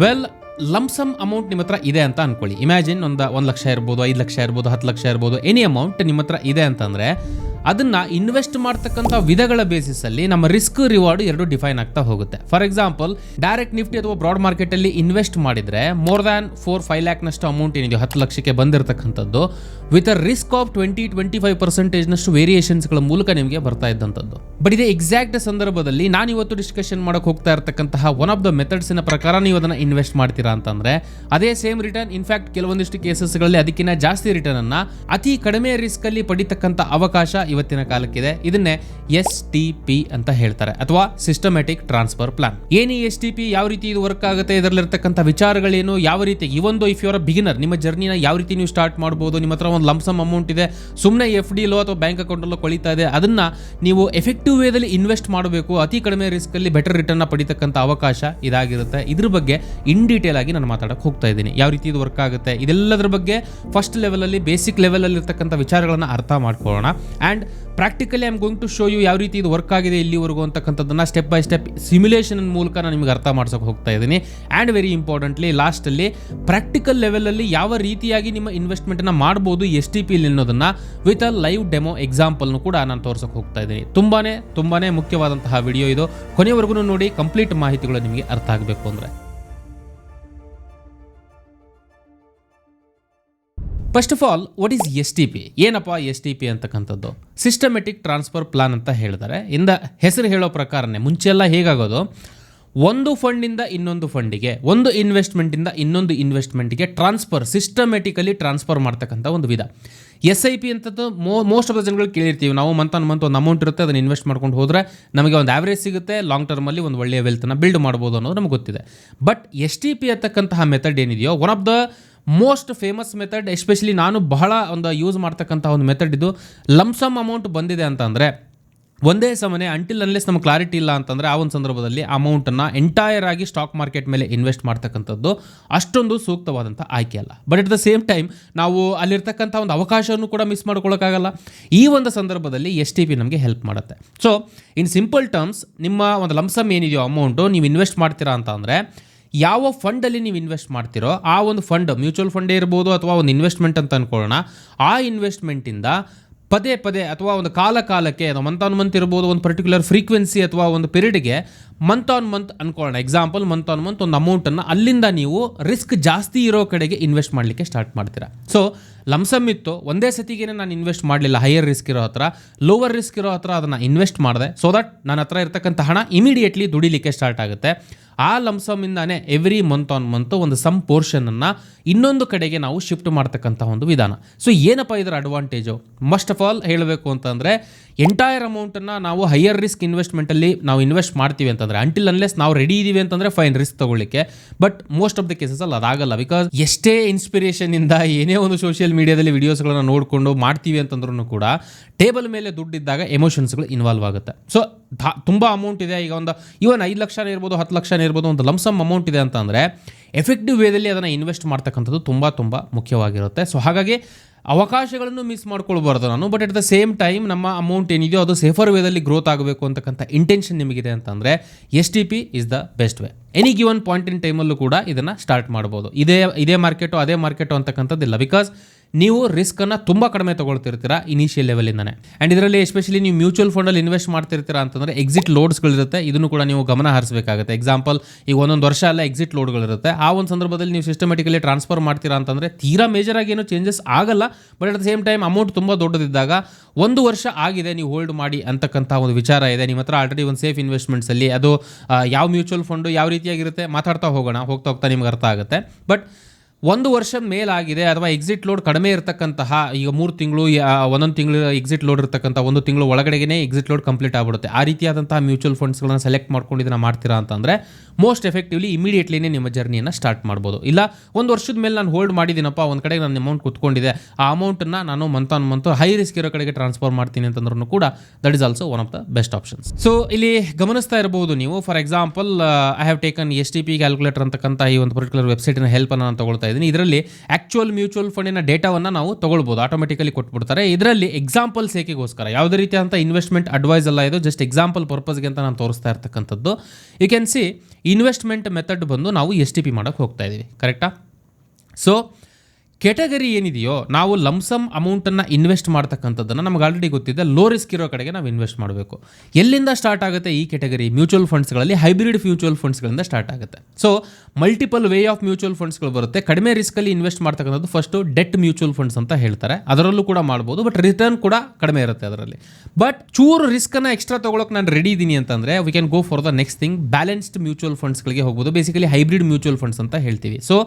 Well lump sum amount ನಿಮ್ಮ ಹತ್ರ ಇದೆ ಅಂತ ಅನ್ಕೊಳ್ಳಿ. ಇಮ್ಯಾಜಿನ್ ಒಂದು ಒಂದು ಲಕ್ಷ ಇರ್ಬೋದು, ಐದು ಲಕ್ಷ ಇರ್ಬೋದು, ಹತ್ತು ಲಕ್ಷ ಇರ್ಬೋದು ಎನಿ ಅಮೌಂಟ್ ನಿಮ್ಮ ಹತ್ರ ಇದೆ ಅಂತಂದರೆ ಅದನ್ನು ಇನ್ವೆಸ್ಟ್ ಮಾಡ್ತಕ್ಕಂಥ ವಿಧಗಳ ಬೇಸಿಸ್ ಅಲ್ಲಿ ನಮ್ಮ ರಿಸ್ಕ್ ರಿವಾರ್ಡ್ ಎರಡು ಡಿಫೈನ್ ಆಗ್ತಾ ಹೋಗುತ್ತೆ. ಫಾರ್ ಎಕ್ಸಾಂಪಲ್ ಡೈರೆಕ್ಟ್ ನಿಫ್ಟಿ ಅಥವಾ ಬ್ರಾಡ್ ಮಾರ್ಕೆಟ್ ಅಲ್ಲಿ ಇನ್ವೆಸ್ಟ್ ಮಾಡಿದ್ರೆ ಮೋರ್ ದ್ಯಾನ್ ಫೋರ್ ಫೈವ್ ಲ್ಯಾಕ್ನಷ್ಟು ಅಮೌಂಟ್ ಏನಿದೆ ಹತ್ತು ಲಕ್ಷಕ್ಕೆ ಬಂದಿರತಕ್ಕಂಥದ್ದು with a risk of twenty twenty five variations ವೇರಿಯೇಷನ್ಸ್ಗಳ ಮೂಲಕ ನಿಮಗೆ ಬರ್ತಾ ಇದ್ದಂಥದ್ದು. ಬಟ್ ಇದೇ ಎಕ್ಸಾಕ್ಟ್ ಸಂದರ್ಭದಲ್ಲಿ ನಾನು ಇವತ್ತು ಡಿಸ್ಕಷನ್ ಮಾಡಕ್ಕೆ ಹೋಗ್ತಾ ಇರತಕ್ಕಂತಹ ಒನ್ ಆಫ್ ದ ಮೆಥಡ್ಸಿನ ಪ್ರಕಾರ ನೀವು ಅದನ್ನ ಇನ್ವೆಸ್ಟ್ ಮಾಡ್ತೀರಾ ಅಂತಂದ್ರೆ, ಅದೇ ಸೇಮ್ ರಿಟರ್ನ್ ಇನ್ಫ್ಯಾಕ್ಟ್ ಕೆಲವೊಂದಿಷ್ಟು ಕೇಸಸ್ಗಳಲ್ಲಿ ಅದಕ್ಕಿಂತ ಜಾಸ್ತಿ ರಿಟರ್ನ್ ಅನ್ನ ಅತಿ ಕಡಿಮೆ ರಿಸ್ಕ್ ಅಲ್ಲಿ ಪಡಿತಕ್ಕಂಥ ಅವಕಾಶ ಇವತ್ತಿನ ಕಾಲಕ್ಕಿದೆ. ಇದನ್ನೇ ಎಸ್ ಟಿ ಪಿ ಅಂತ ಹೇಳ್ತಾರೆ, ಅಥವಾ ಸಿಸ್ಟಮ್ಯಾಟಿಕ್ ಟ್ರಾನ್ಸ್ಫರ್ ಪ್ಲಾನ್ ಏನಿ ಎಸ್ ಟಿ ಪಿ? ಯಾವ ರೀತಿ ಇದು ವರ್ಕ್ ಆಗುತ್ತೆ? ಇದರಲ್ಲಿರ್ತಕ್ಕಂಥ ವಿಚಾರಗಳೇನು? ಯಾವ ರೀತಿ? ಒಂದು ಇಫ್ ಯುವರ್ ಬಿಗಿನರ್ ನಿಮ್ಮ ಜರ್ನಿನ ಯಾವ ರೀತಿ ನೀವು ಸ್ಟಾರ್ಟ್ ಮಾಡ್ಬೋದು? ನಿಮ್ಮ ಹತ್ರ ಒಂದು ಲಂಪ್ಸಮ್ ಅಮೌಂಟ್ ಇದೆ. ಸುಮ್ಮನೆ ಎಫ್ ಡಿಲೋ ಅಥವಾ ಬ್ಯಾಂಕ್ ಅಕೌಂಟಲ್ಲೋ ಕೊಳಿತಾ ಇದೆ. ಅದನ್ನ ನೀವು ಎಫೆಕ್ಟಿವ್ ವೇದಲ್ಲಿ ಇನ್ವೆಸ್ಟ್ ಮಾಡಬೇಕು. ಅತಿ ಕಡಿಮೆ ರಿಸ್ಕ್ ಅಲ್ಲಿ ಬೆಟರ್ ರಿಟರ್ನ್ ಪಡಿತಕ್ಕಂಥ ಅವಕಾಶ ಇದಾಗಿರುತ್ತೆ. ಇದ್ರ ಬಗ್ಗೆ ಇನ್ ಡೀಟೇಲ್ ಆಗಿ ನಾನು ಮಾತಾಡಕ್ಕೆ ಹೋಗ್ತಾ ಇದ್ದೀನಿ. ಯಾವ ರೀತಿ ಇದು ವರ್ಕ್ ಆಗುತ್ತೆ? ಇದೆಲ್ಲದರ ಬಗ್ಗೆ ಫಸ್ಟ್ ಲೆವೆಲಲ್ಲಿ ಬೇಸಿಕ್ ಲೆವೆಲಲ್ಲಿ ಇರ್ತಕ್ಕಂಥ ವಿಚಾರಗಳನ್ನು ಅರ್ಥ ಮಾಡ್ಕೊಳ್ಳೋಣ. And practically I'm going to show you ಯಾವ ರೀತಿ ಇದು ವರ್ಕ್ ಆಗಿದೆ ಇಲ್ಲಿವರೆಗೂ ಅಂತಕ್ಕಂಥದ್ದನ್ನು ಸ್ಟೆಪ್ ಬೈ ಸ್ಟೆಪ್ ಸಿಮ್ಯುಲೇಷನ್ ಮೂಲಕ ನಾನು ನಿಮಗೆ ಅರ್ಥ ಮಾಡ್ಸೋಕೆ ಹೋಗ್ತಾ ಇದ್ದೀನಿ. ಆ್ಯಂಡ್ ವೆರಿ ಇಂಪಾರ್ಟೆಂಟ್ಲಿ ಲಾಸ್ಟಲ್ಲಿ ಪ್ರಾಕ್ಟಿಕಲ್ ಲೆವೆಲಲ್ಲಿ ಯಾವ ರೀತಿಯಾಗಿ ನಿಮ್ಮ ಇನ್ವೆಸ್ಟ್ಮೆಂಟನ್ನು ಮಾಡ್ಬೋದು, ಎಸ್ ಟಿ ಪಿ ಅನ್ನೋದನ್ನು ವಿತ್ ಅ ಲೈವ್ ಡೆಮೋ ಎಕ್ಸಾಂಪಲ್ನು ಕೂಡ ನಾನು ತೋರ್ಸೋಕೆ ಹೋಗ್ತಾ ಇದ್ದೀನಿ. ತುಂಬಾ ತುಂಬಾ ಮುಖ್ಯವಾದಂತಹ ವಿಡಿಯೋ ಇದು. ಕೊನೆವರೆಗೂ ನೋಡಿ, ಕಂಪ್ಲೀಟ್ ಮಾಹಿತಿಗಳು ನಿಮಗೆ ಅರ್ಥ ಆಗಬೇಕು ಅಂದರೆ. First of all what is S T P ಏನಪ್ಪ ಎಸ್ ಟಿ ಪಿ ಅಂತಕ್ಕಂಥದ್ದು? ಸಿಸ್ಟಮೆಟಿಕ್ ಟ್ರಾನ್ಸ್ಫರ್ ಪ್ಲಾನ್ ಅಂತ ಹೇಳಿದ್ದಾರೆ. ಇಂದ ಹೆಸರು ಹೇಳೋ ಪ್ರಕಾರನೇ ಮುಂಚೆಲ್ಲ ಹೇಗಾಗೋದು? ಒಂದು ಫಂಡಿಂದ ಇನ್ನೊಂದು ಫಂಡಿಗೆ, ಒಂದು ಇನ್ವೆಸ್ಟ್ಮೆಂಟಿಂದ ಇನ್ನೊಂದು ಇನ್ವೆಸ್ಟ್ಮೆಂಟ್ಗೆ ಟ್ರಾನ್ಸ್ಫರ್ ಸಿಸ್ಟಮೆಟಿಕಲಿ ಟ್ರಾನ್ಸ್ಫರ್ ಮಾಡ್ತಕ್ಕಂಥ ಒಂದು ವಿಧ. ಎಸ್ ಐ ಪಿ ಅಂತದ್ದು ಮೋ ಮೋಸ್ಟ್ ಆಫ್ ದ ಜನಗಳು ಕೇಳಿರ್ತೀವಿ. ನಾವು ಮಂತ್ ಆನ್ ಮಂತ್ ಒಂದು ಅಮೌಂಟ್ ಇರುತ್ತೆ, ಅದನ್ನು ಇನ್ವೆಸ್ಟ್ ಮಾಡ್ಕೊಂಡು ಹೋದರೆ ನಮಗೆ ಒಂದು ಆವ್ರೇಜ್ ಸಿಗುತ್ತೆ ಲಾಂಗ್ ಟರ್ಮಲ್ಲಿ ಒಂದು ಒಳ್ಳೆಯ ವೆಲ್ತನ್ನು ಬಿಲ್ಡ್ ಮಾಡ್ಬೋದು ಅನ್ನೋದು ನಮ್ಗೆ ಗೊತ್ತಿದೆ. ಬಟ್ ಎಸ್ ಟಿ ಪಿ ಅಂತಕ್ಕಂತಹ ಮೆಥಡ್ ಏನಿದೆಯೋ one of the most famous method especially ನಾನು ಬಹಳ ಒಂದು ಯೂಸ್ ಮಾಡ್ತಕ್ಕಂಥ ಒಂದು ಮೆಥಡ್ ಇದು ಲಮ್ಸಮ್ ಅಮೌಂಟ್ ಬಂದಿದೆ ಅಂತಂದರೆ, ಒಂದೇ ಸಮನೆ ಅಂಟಿಲ್ ಅನ್ಲೆಸ್ ನಮ್ಗೆ ಕ್ಲಾರಿಟಿ ಇಲ್ಲ ಅಂತಂದರೆ ಆ ಒಂದು ಸಂದರ್ಭದಲ್ಲಿ ಅಮೌಂಟನ್ನು ಎಂಟೈರ್ ಆಗಿ ಸ್ಟಾಕ್ ಮಾರ್ಕೆಟ್ ಮೇಲೆ ಇನ್ವೆಸ್ಟ್ ಮಾಡ್ತಕ್ಕಂಥದ್ದು ಅಷ್ಟೊಂದು ಸೂಕ್ತವಾದಂಥ ಆಯ್ಕೆ ಅಲ್ಲ. But at the same time ನಾವು ಅಲ್ಲಿರ್ತಕ್ಕಂಥ ಒಂದು ಅವಕಾಶವನ್ನು ಕೂಡ ಮಿಸ್ ಮಾಡ್ಕೊಳ್ಳೋಕ್ಕಾಗಲ್ಲ ಈ ಒಂದು ಸಂದರ್ಭದಲ್ಲಿ ಎಸ್ ಟಿ ಪಿ ನಮಗೆ ಹೆಲ್ಪ್ ಮಾಡುತ್ತೆ. ಸೊ ಇನ್ ಸಿಂಪಲ್ ಟರ್ಮ್ಸ್ ನಿಮ್ಮ ಒಂದು ಲಮ್ಸಮ್ ಏನಿದೆಯೋ ಅಮೌಂಟು ನೀವು ಇನ್ವೆಸ್ಟ್ ಮಾಡ್ತೀರಾ ಅಂತ ಅಂದರೆ ಯಾವ ಫಂಡಲ್ಲಿ ನೀವು ಇನ್ವೆಸ್ಟ್ ಮಾಡ್ತಿರೋ ಆ ಒಂದು ಫಂಡ್ ಮ್ಯೂಚುವಲ್ ಫಂಡೇ ಇರ್ಬೋದು ಅಥವಾ ಒಂದು ಇನ್ವೆಸ್ಟ್ಮೆಂಟ್ ಅಂತ ಅಂದ್ಕೊಳ್ಳೋಣ ಆ ಇನ್ವೆಸ್ಟ್ಮೆಂಟಿಂದ ಪದೇ ಪದೇ ಅಥವಾ ಒಂದು ಕಾಲ ಕಾಲಕ್ಕೆ ಮಂತ್ ಆನ್ ಮಂತ್ ಇರ್ಬೋದು, ಒಂದು ಪರ್ಟಿಕ್ಯುಲರ್ ಫ್ರೀಕ್ವೆನ್ಸಿ ಅಥವಾ ಒಂದು ಪೀರಿಯಡ್ಗೆ ಮಂತ್ ಆನ್ ಮಂತ್ ಅನ್ಕೊಳ್ಳೋಣ. ಎಕ್ಸಾಂಪಲ್ ಮಂತ್ ಆನ್ ಮಂತ್ ಒಂದು ಅಮೌಂಟನ್ನು ಅಲ್ಲಿಂದ ನೀವು ರಿಸ್ಕ್ ಜಾಸ್ತಿ ಇರೋ ಕಡೆಗೆ ಇನ್ವೆಸ್ಟ್ ಮಾಡಲಿಕ್ಕೆ ಸ್ಟಾರ್ಟ್ ಮಾಡ್ತೀರಾ. ಸೊ ಲಮ್ಸಮ್ ಇತ್ತು, ಒಂದೇ ಸತಿಗೆ ನಾನು ಇನ್ವೆಸ್ಟ್ ಮಾಡಲಿಲ್ಲ ಹೈಯರ್ ರಿಸ್ಕ್ ಇರೋ ಹತ್ರ. ಲೋವರ್ ರಿಸ್ಕ್ ಇರೋ ಹತ್ರ ಅದನ್ನು ಇನ್ವೆಸ್ಟ್ ಮಾಡಿದೆ. ಸೊ ದಟ್ ನನ್ನ ಹತ್ರ ಇರ್ತಕ್ಕಂಥ ಹಣ ಇಮಿಡಿಯೇಟ್ಲಿ ದುಡಿಲಿಕ್ಕೆ ಸ್ಟಾರ್ಟ್ ಆಗುತ್ತೆ. ಆ ಲಮ್ಸಮಿಂದಾನೇ ಎವ್ರಿ ಮಂತ್ ಆನ್ ಮಂತ್ ಒಂದು ಸಮ್ ಪೋರ್ಷನನ್ನು ಇನ್ನೊಂದು ಕಡೆಗೆ ನಾವು ಶಿಫ್ಟ್ ಮಾಡ್ತಕ್ಕಂಥ ಒಂದು ವಿಧಾನ. ಸೊ ಏನಪ್ಪ ಇದರ ಅಡ್ವಾಂಟೇಜು ಮಸ್ಟ್ ಆಫ್ ಆಲ್ ಹೇಳಬೇಕು ಅಂತಂದರೆ ಎಂಟೈರ್ ಅಮೌಂಟನ್ನು ನಾವು ಹೈಯರ್ ರಿಸ್ಕ್ ಇನ್ವೆಸ್ಟ್ಮೆಂಟಲ್ಲಿ ನಾವು ಇನ್ವೆಸ್ಟ್ ಮಾಡ್ತೀವಿ ಅಂತಂದರೆ ಅಂಟಿಲ್ ಅನ್ಲೆಸ್ ನಾವು ರೆಡಿ ಇದೀವಿ ಅಂತಂದರೆ ಫೈನ್ ರಿಸ್ಕ್ ತಗೊಳ್ಳಿಕ್ಕೆ. But most of the cases ಅಲ್ಲಿ ಅದಾಗಲ್ಲ ಬಿಕಾಸ್ ಎಷ್ಟೇ ಇನ್ಸ್ಪಿರೇಷನಿಂದ ಏನೇ ಒಂದು ಸೋಷಿಯಲ್ ಮೀಡಿಯಾದಲ್ಲಿ ವಿಡಿಯೋಸ್ಗಳನ್ನು ನೋಡಿಕೊಂಡು ಮಾಡ್ತೀವಿ ಅಂತಂದ್ರೂ ಕೂಡ ಟೇಬಲ್ ಮೇಲೆ ದುಡ್ಡಿದ್ದಾಗ ಎಮೋಷನ್ಸ್ಗಳು ಇನ್ವಾಲ್ವ್ ಆಗುತ್ತೆ. ಸೊ ತುಂಬ ಅಮೌಂಟ್ ಇದೆ, ಈಗ ಒಂದು ಇವನ್ ಐದು ಲಕ್ಷನೇ ಇರ್ಬೋದು, ಹತ್ತು ಲಕ್ಷನೇ ಇರ್ಬೋದು ಒಂದು ಲಮ್ಸಮ್ ಅಮೌಂಟ್ ಇದೆ ಅಂತಂದರೆ ಎಫೆಕ್ಟಿವ್ ವೇದಲ್ಲಿ ಅದನ್ನು ಇನ್ವೆಸ್ಟ್ ಮಾಡ್ತಕ್ಕಂಥದ್ದು ತುಂಬ ತುಂಬ ಮುಖ್ಯವಾಗಿರುತ್ತೆ. ಸೊ ಹಾಗಾಗಿ ಅವಕಾಶಗಳನ್ನು ಮಿಸ್ ಮಾಡ್ಕೊಳ್ಬಾರ್ದು ನಾನು but at the same time ನಮ್ಮ ಅಮೌಂಟ್ ಏನಿದೆಯೋ ಅದು ಸೇಫರ್ ವೇದಲ್ಲಿ ಗ್ರೋತ್ ಆಗಬೇಕು ಅಂತಕ್ಕಂಥ ಇಂಟೆನ್ಷನ್ ನಿಮಗಿದೆ ಅಂತಂದರೆ S T P is the best way any given point in ಟೈಮಲ್ಲೂ ಕೂಡ ಇದನ್ನು ಸ್ಟಾರ್ಟ್ ಮಾಡ್ಬೋದು. ಇದೇ ಇದೇ ಮಾರ್ಕೆಟು ಅದೇ ಮಾರ್ಕೆಟು ಅಂತಕ್ಕಂಥದ್ದಿಲ್ಲ ಬಿಕಾಸ್ ನೀವು ರಿಸ್ಕನ್ನು ತುಂಬ ಕಡಿಮೆ ತೊಗೊಳ್ತಿರ್ತೀರಾ ಇನಿಷಿಯಲ್ ಲೆವೆಲಿಂದನೇ ಆ್ಯಂಡ್ ಇದರಲ್ಲಿ ಎಸ್ಪೆಷಲಿ ನೀವು ಮ್ಯೂಚುವಲ್ ಫಂಡಲ್ಲಿ ಇನ್ವೆಸ್ಟ್ ಮಾಡ್ತಿರ್ತೀರಾ ಅಂತಂದರೆ ಎಕ್ಸಿಟ್ ಲೋಡ್ಸ್ಗಳಿರುತ್ತೆ ಇದನ್ನು ಕೂಡ ನೀವು ಗಮನ ಹರಿಸಬೇಕಾಗುತ್ತೆ. ಎಕ್ಸಾಂಪಲ್ ಈಗ ಒಂದೊಂದು ವರ್ಷ ಅಲ್ಲ ಎಕ್ಸಿಟ್ ಲೋಡ್ಗಳಿರುತ್ತೆ ಆ ಒಂದು ಸಂದರ್ಭದಲ್ಲಿ ನೀವು ಸಿಸ್ಟಮೆಟಿಕಲಿ ಟ್ರಾನ್ಸ್ಫರ್ ಮಾಡ್ತೀರಾ ಅಂತಂದರೆ ತೀರಾ ಮೇಜರ್ ಆಗಿ ಏನು ಚೇಂಜಸ್ ಆಗಲ್ಲ. But at the same time amount ತುಂಬ ದೊಡ್ಡದಿದ್ದಾಗ ಒಂದು ವರ್ಷ ಆಗಿದೆ, ನೀವು ಹೋಲ್ಡ್ ಮಾಡಿ ಅಂತಕ್ಕಂಥ ಒಂದು ವಿಚಾರ ಇದೆ. ನಿಮ್ಮ ಹತ್ರ ಆಲ್ರೆಡಿ ಒಂದು ಸೇಫ್ ಇನ್ವೆಸ್ಟ್ಮೆಂಟ್ಸಲ್ಲಿ ಅದು ಯಾವ ಮ್ಯೂಚುವಲ್ ಫಂಡು ಯಾವ ರೀತಿಯಾಗಿರುತ್ತೆ ಮಾತಾಡ್ತಾ ಹೋಗೋಣ. ಹೋಗ್ತಾ ಹೋಗ್ತಾ ನಿಮ್ಗೆ ಅರ್ಥ ಆಗುತ್ತೆ. ಬಟ್ ಒಂದು ವರ್ಷ ಮೇಲಾಗಿದೆ ಅಥವಾ ಎಕ್ಸಿಟ್ ಲೋಡ್ ಕಡಿಮೆ ಇರತಕ್ಕಂತಹ ಈಗ ಮೂರು ತಿಂಗಳು ಒಂದೊಂದು ತಿಂಗಳು ಎಕ್ಸಿಟ್ ಲೋಡ್ ಇರತಕ್ಕಂಥ ಒಂದು ತಿಂಗಳು ಒಳಗಡೆಗೆ ಎಕ್ಸಿಟ್ ಲೋಡ್ ಕಂಪ್ಲೀಟ್ ಆಗ್ಬಿಡುತ್ತೆ. ಆ ರೀತಿಯಾದಂತಹ ಮ್ಯೂಚುವಲ್ ಫಂಡ್ಸ್ಗಳನ್ನ ಸೆಲೆಕ್ಟ್ ಮಾಡ್ಕೊಂಡು ಇದನ್ನು ಮಾಡ್ತೀರಾ ಅಂತಂದರೆ ಮೋಸ್ಟ್ ಎಫೆಕ್ಟಿವ್ಲಿ ಇಮಿಡಿಯೇಟ್ಲಿನೇ ನಿಮ್ಮ ಜರ್ನಿಯನ್ನು ಸ್ಟಾರ್ಟ್ ಮಾಡ್ಬೋದು. ಇಲ್ಲ, ಒಂದು ವರ್ಷದ ಮೇಲೆ ನಾನು ಹೋಲ್ಡ್ ಮಾಡಿದ್ದೀನಪ್ಪ ಒಂದು ಕಡೆಗೆ ನನ್ನ ಅಮೌಂಟ್ ಕುತ್ಕೊಂಡಿದೆ, ಆ ಅಮೌಂಟನ್ನು ನಾನು month on month high risk ಇರೋ ಕಡೆಗೆ ಟ್ರಾನ್ಸ್ಫರ್ ಮಾಡ್ತೀನಿ ಅಂತಂದ್ರೂ ಕೂಡ that is also one of the best options so ಇಲ್ಲಿ ಗಮನಿಸ್ತಾ ಇರಬಹುದು ನೀವು for example I have taken S T P calculator ಅಂತಕ್ಕಂಥ ಈ ಒಂದು ಪರ್ಟಿಕ್ಯುಲರ್ ವೆಬ್ಸೈಟಿನ ಹೆಲ್ಪನ್ನು ನಾನು ತಗೊಳ್ತಾ ಇದ್ದೀನಿ ಇದರಲ್ಲಿ ಆ್ಯಕ್ಚುಯಲ್ ಮ್ಯೂಚುವಲ್ ಫಂಡಿನ ಡೇಟಾವನ್ನು ನಾವು ತೊಗೊಳ್ಬೋದು. ಆಟೋಮೆಟಿಕಲಿ ಕೊಟ್ಬಿಡ್ತಾರೆ. ಇದರಲ್ಲಿ ಎಕ್ಸಾಂಪಲ್ ಸೇಕೆಗೋಸ್ಕರ ಯಾವುದೇ ರೀತಿಯಾದಂಥ ಇನ್ವೆಸ್ಟ್ಮೆಂಟ್ ಅಡ್ವೈಸ್ ಅಲ್ಲ ಇದು ಜಸ್ಟ್ ಎಕ್ಸಾಂಪಲ್ ಪರ್ಪಸ್ಗೆ ಅಂತ ನಾನು ತೋರಿಸ್ತಾ ಇರ್ತಕ್ಕಂಥದ್ದು. You can see investment method ಬಂದು ನಾವು ಎಸ್ ಟಿ ಪಿ ಮಾಡೋಕ್ಕೆ ಹೋಗ್ತಾ ಇದ್ದೀವಿ ಕರೆಕ್ಟಾ ಸೊ ಕೆಟಗರಿ ಏನಿದೆಯೋ ನಾವು ಲಮ್ಸಮ್ ಅಮೌಂಟನ್ನು ಇನ್ವೆಸ್ಟ್ ಮಾಡ್ತಕ್ಕಂಥದ್ದನ್ನು ನಮ್ಗೆ ಆಲ್ರೆಡಿ ಗೊತ್ತಿದೆ. ಲೋ ರಿಸ್ಕ್ ಇರೋ ಕಡೆಗೆ ನಾವು ಇನ್ವೆಸ್ಟ್ ಮಾಡಬೇಕು. ಎಲ್ಲಿಂದ ಸ್ಟಾರ್ಟ್ ಆಗುತ್ತೆ ಈ ಕೆಟಗರಿ ಮ್ಯೂಚುವಲ್ ಫಂಡ್ಸ್ಗಳಲ್ಲಿ ಹೈಬ್ರಿಡ್ ಮ್ಯೂಚುವಲ್ ಫಂಡ್ಸ್ಗಳಿಂದ ಸ್ಟಾರ್ಟ್ ಆಗುತ್ತೆ. So multiple way of mutual ಫಂಡ್ಸ್ಗಳು ಬರುತ್ತೆ. ಕಡಿಮೆ ರಿಸ್ಕಲ್ಲಿ ಇನ್ವೆಸ್ಟ್ ಮಾಡ್ತಕ್ಕಂಥದ್ದು ಫಸ್ಟು ಡೆಟ್ ಮ್ಯೂಚುವಲ್ ಫಂಡ್ಸ್ ಅಂತ ಹೇಳ್ತಾರೆ. ಅದರಲ್ಲೂ ಕೂಡ ಮಾಡ್ಬೋದು ಬಟ್ ರಿಟರ್ನ್ ಕೂಡ ಕಡಿಮೆ ಇರುತ್ತೆ ಅದರಲ್ಲಿ. ಬಟ್ ಚೂರು ರಿಸ್ಕನ್ನು ಎಕ್ಸ್ಟ್ರಾ ತೊಗೊಳಕ್ಕೆ ನಾನು ರೆಡಿ ಇದ್ದೀನಿ ಅಂತಂದರೆ we can go for the next thing balanced mutual ಫಂಡ್ಸ್ಗಳಿಗೆ ಹೋಗ್ಬೋದು. ಬೇಸಿಕಲಿ ಹೈಬ್ರಿಡ್ ಮ್ಯೂಚುವಲ್ ಫಂಡ್ಸ್ ಅಂತ ಹೇಳ್ತೀವಿ. ಸೊ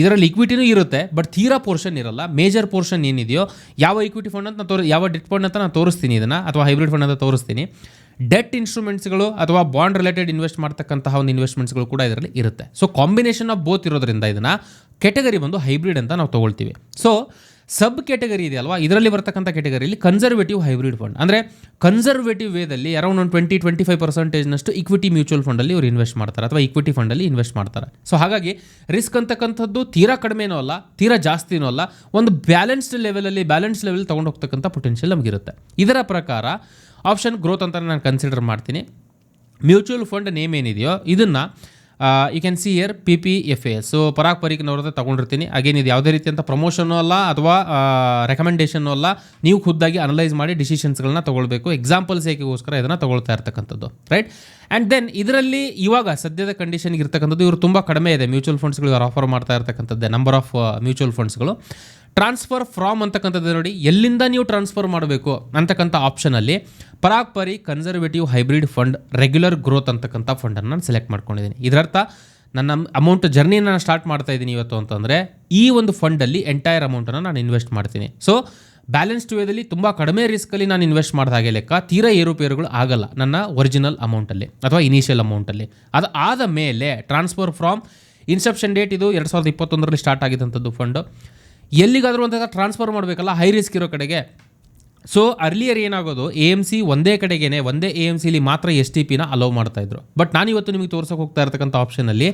ಇದರಲ್ಲಿ ಇಕ್ವಿಟಿನೂ ಇರುತ್ತೆ ಬಟ್ ತೀರಾ ಪೋರ್ಷನ್ ಇರಲ್ಲ. ಮೇಜರ್ ಪೋರ್ಷನ್ ಏನಿದೆಯೋ, ಯಾವ ಇಕ್ವಿಟಿ ಫಂಡ್ ಅಂತ ನಾನು ತೋರಿ, ಯಾವ ಡೆಟ್ ಫಂಡ್ ಅಂತ ನಾನು ತೋರಿಸ್ತೀನಿ ಇದನ್ನು, ಅಥವಾ ಹೈಬ್ರಿಡ್ ಫಂಡ್ ಅಂತ ತೋರಿಸ್ತೀನಿ. ಡೆಟ್ ಇನ್ಸ್ಟ್ರೂಮೆಂಟ್ಸ್ಗಳು ಅಥವಾ ಬಾಂಡ್ ರಿಲೇಟೆಡ್ ಇನ್ವೆಸ್ಟ್ ಮಾಡ್ತಕ್ಕಂತಹ ಒಂದು ಇನ್ವೆಸ್ಟ್ಮೆಂಟ್ಸ್ಗಳು ಕೂಡ ಇದರಲ್ಲಿ ಇರುತ್ತೆ. ಸೊ ಕಾಂಬಿನೇಷನ್ ಆಫ್ ಬೋತ್ ಇರೋದ್ರಿಂದ ಇದನ್ನು ಕೆಟಗರಿ ಬಂದು ಹೈಬ್ರಿಡ್ ಅಂತ ನಾವು ತೊಗೊಳ್ತೀವಿ. ಸೊ ಸಬ್ ಕೆಟಗರಿ ಇದೆ ಅಲ್ವಾ? ಇದರಲ್ಲಿ ಬರ್ತಕ್ಕಂಥ ಕೆಟಗರಿಯಲ್ಲಿ ಕನ್ಸರ್ವೇಟಿವ್ ಹೈಬ್ರಿಡ್ ಫಂಡ್ ಅಂದರೆ ಕನ್ಸರ್ವೇಟಿವ್ ವೇದಲ್ಲಿ ಅರೌಂಡ್ ಒಂದು ಟ್ವೆಂಟಿ ಟ್ವೆಂಟಿ ಫೈವ್ ಪರ್ಸೆಂಟೇಜ್ನಷ್ಟು ಇಕ್ವಿಟಿ ಮ್ಯೂಚುವಲ್ ಫಂಡಲ್ಲಿ ಇವರು ಇನ್ವೆಸ್ಟ್ ಮಾಡ್ತಾರೆ ಅಥವಾ ಇಕ್ವಿಟಿ ಫಂಡಲ್ಲಿ ಇನ್ವೆಸ್ಟ್ ಮಾಡ್ತಾರೆ. ಸೊ ಹಾಗಾಗಿ ರಿಸ್ಕ್ ಅಂತಕ್ಕಂಥದ್ದು ತೀರಾ ಕಡಿಮೆನೂ ಅಲ್ಲ, ತೀರಾ ಜಾಸ್ತಿನೂ ಅಲ್ಲ, ಒಂದು ಬ್ಯಾಲೆನ್ಸ್ಡ್ ಲೆವೆಲಲ್ಲಿ ಬ್ಯಾಲೆನ್ಸ್ ಲೆವೆಲ್ ತೊಗೊಂಡು ಹೋಗ್ತಕ್ಕಂಥ ಪೊಟೆನ್ಷಿಯಲ್ ನಮಗಿರುತ್ತೆ. ಇದರ ಪ್ರಕಾರ ಆಪ್ಷನ್ ಗ್ರೋತ್ ಅಂತ ನಾನು ಕನ್ಸಿಡರ್ ಮಾಡ್ತೀನಿ. ಮ್ಯೂಚುವಲ್ ಫಂಡ್ ನೇಮ್ ಏನಿದೆಯೋ, ಇದನ್ನು you can see here P P F A so Parag ಪರೀಕ್ನವ್ರದ್ದು ತಗೊಂಡಿರ್ತೀನಿ. ಅಗೇನ್ ಇದು ಯಾವುದೇ ರೀತಿಯಂಥ ಪ್ರಮೋಷನ್ನು ಅಲ್ಲ, ಅಥವಾ ರೆಕಮೆಂಡೇಷನ್ನು ಅಲ್ಲ. ನೀವು ಖುದ್ದಾಗಿ ಅನಲೈಸ್ ಮಾಡಿ ಡಿಸಿಷನ್ಸ್ಗಳನ್ನ ತೊಗೊಳ್ಬೇಕು. ಎಕ್ಸಾಂಪಲ್ಸ್ ಏಕೆಗೋಸ್ಕರ ಇದನ್ನು ತೊಗೊಳ್ತಾ ಇರ್ತಕ್ಕಂಥದ್ದು ರೈಟ್ ಆ್ಯಂಡ್ ದೆನ್ ಇದರಲ್ಲಿ ಇವಾಗ ಸದ್ಯದ ಕಂಡೀಷನ್ಗೆ ಇರ್ತಕ್ಕಂಥದ್ದು ಇವರು ತುಂಬ ಕಡಿಮೆ ಇದೆ. ಮ್ಯೂಚುವಲ್ ಫಂಡ್ಸ್ಗಳು ಇವರು ಆಫರ್ ಮಾಡ್ತಾ ಇರ್ತಕ್ಕಂಥದ್ದೇ ನಂಬರ್ ಆಫ್ ಮ್ಯೂಚುವಲ್ ಫಂಡ್ಸ್ಗಳು ಟ್ರಾನ್ಸ್ಫರ್ ಫ್ರಾಮ್ ಅಂತಕ್ಕಂಥದ್ದು ನೋಡಿ, ಎಲ್ಲಿಂದ ನೀವು ಟ್ರಾನ್ಸ್ಫರ್ ಮಾಡಬೇಕು ಅಂತಕ್ಕಂಥ ಆಪ್ಷನಲ್ಲಿ Parag Parikh conservative hybrid fund regular growth ಅಂತಕ್ಕಂಥ ಫಂಡನ್ನು ನಾನು ಸೆಲೆಕ್ಟ್ ಮಾಡ್ಕೊಂಡಿದ್ದೀನಿ. ಇದರರ್ಥ ನನ್ನ ಅಮೌಂಟ್ ಜರ್ನಿನ ನಾನು ಸ್ಟಾರ್ಟ್ ಮಾಡ್ತಾ ಇದ್ದೀನಿ ಇವತ್ತು ಅಂತಂದರೆ ಈ ಒಂದು ಫಂಡಲ್ಲಿ ಎಂಟೈರ್ ಅಮೌಂಟನ್ನು ನಾನು ಇನ್ವೆಸ್ಟ್ ಮಾಡ್ತೀನಿ. ಸೊ ಬ್ಯಾಲೆನ್ಸ್ಡ್ ವೇದಲ್ಲಿ ತುಂಬ ಕಡಿಮೆ ರಿಸ್ಕಲ್ಲಿ ನಾನು ಇನ್ವೆಸ್ಟ್ ಮಾಡಿದ ಹಾಗೆ ಲೆಕ್ಕ ತೀರಾ ಏರುಪೇರುಗಳು ಆಗಲ್ಲ ನನ್ನ ಒರಿಜಿನಲ್ ಅಮೌಂಟಲ್ಲಿ ಅಥವಾ ಇನಿಷಿಯಲ್ ಅಮೌಂಟಲ್ಲಿ ಅದು ಆದ ಮೇಲೆ ಟ್ರಾನ್ಸ್ಫರ್ ಫ್ರಾಮ್ ಇನ್ಸೆಪ್ಷನ್ ಡೇಟ್ ಇದು ಎರಡು ಸಾವಿರದ ಇಪ್ಪತ್ತೊಂದರಲ್ಲಿ ಸ್ಟಾರ್ಟ್ ಆಗಿದ್ದಂಥದ್ದು ಫಂಡು ಎಲ್ಲಿಗಾದರೂ ಅಂತ ಟ್ರಾನ್ಸ್ಫರ್ ಮಾಡಬೇಕಲ್ಲ ಹೈ ರಿಸ್ಕ್ ಇರೋ ಕಡೆಗೆ ಸೊ ಅರ್ಲಿಯರ್ ಏನಾಗೋದು ಎ ಎಂ ಸಿ ಒಂದೇ ಕಡೆಗೇನೆ, ಒಂದೇ ಎ ಎಂ ಸಿಲಿ ಮಾತ್ರ ಎಸ್ ಟಿ ಪಿನ ಅಲೋ ಮಾಡ್ತಾ ಇದ್ರು. ಬಟ್ ನಾನು ಇವತ್ತು ನಿಮಗೆ ತೋರ್ಸೋಕೆ ಹೋಗ್ತಾ ಇರ್ತಕ್ಕಂಥ ಆಪ್ಷನಲ್ಲಿ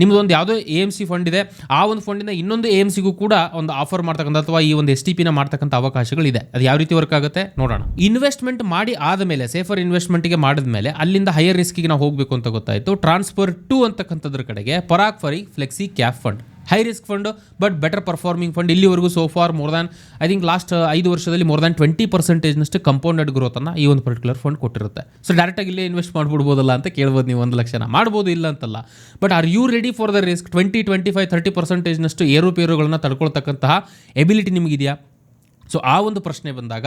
ನಿಮ್ದು ಒಂದು ಯಾವುದೋ ಎ ಎಂ ಸಿ ಫಂಡ್ ಇದೆ, ಆ ಒಂದು ಫಂಡಿನ ಇನ್ನೊಂದು ಎ ಎಂ ಸಿಗೂ ಕೂಡ ಒಂದು ಆಫರ್ ಮಾಡ್ತಕ್ಕಂಥ ಅಥವಾ ಈ ಒಂದು ಎಸ್ ಟಿ ಪಿನ ಮಾಡ್ತಕ್ಕಂಥ ಅವಕಾಶಗಳಿದೆ. ಅದು ಯಾವ ರೀತಿ ವರ್ಕ್ ಆಗುತ್ತೆ ನೋಡೋಣ. ಇನ್ವೆಸ್ಟ್ಮೆಂಟ್ ಮಾಡಿ ಆದಮೇಲೆ ಸೇಫರ್ ಇನ್ವೆಸ್ಟ್ಮೆಂಟ್ಗೆ ಮಾಡಿದ್ಮೇಲೆ, ಅಲ್ಲಿಂದ ಹೈಯರ್ ರಿಸ್ಕಿಗೆ ನಾವು ಹೋಗಬೇಕು ಅಂತ ಗೊತ್ತಾಯಿತು. ಟ್ರಾನ್ಸ್ಫರ್ ಟು ಅಂತಕ್ಕಂಥದ್ರ ಕಡೆಗೆ Parag Parikh flexi cap fund high risk fund but better performing fund ಇಲ್ಲಿವರೆಗೂ so far more than I think last ಐದು ವರ್ಷದಲ್ಲಿ ಮೋರ್ ದ್ಯಾನ್ ಟ್ವೆಂಟಿ ಪರ್ಸೆಂಟೇಜ್ನಷ್ಟು ಕಂಪೌಂಡೆಡ್ ಗ್ರೋತನ್ನು ಈ ಒಂದು ಪರ್ಟಿಕ್ಯುಲರ್ ಫಂಡ್ ಕೊಟ್ಟಿರುತ್ತೆ. ಸೊ ಡೈರೆಕ್ಟಾಗಿ ಇಲ್ಲೇ ಇನ್ವೆಸ್ಟ್ ಮಾಡ್ಬಿಡ್ಬೋದಲ್ಲ ಅಂತ ಕೇಳ್ಬೋದು ನೀವು ಒಂದು ಲಕ್ಷನ. ಮಾಡ್ಬೋದು ಇಲ್ಲ ಅಂತಲ್ಲ. But are you ready for the risk twenty twenty five thirty ಪರ್ಸೆಂಟೇಜ್ನಷ್ಟು ಏರುಪೇರುಗಳನ್ನ ತಡ್ಕೊಳ್ತಕ್ಕಂತಹ ಎಬಿಲಿಟಿ ನಿಮಗಿದೆಯಾ? ಸೊ ಆ ಒಂದು ಪ್ರಶ್ನೆ ಬಂದಾಗ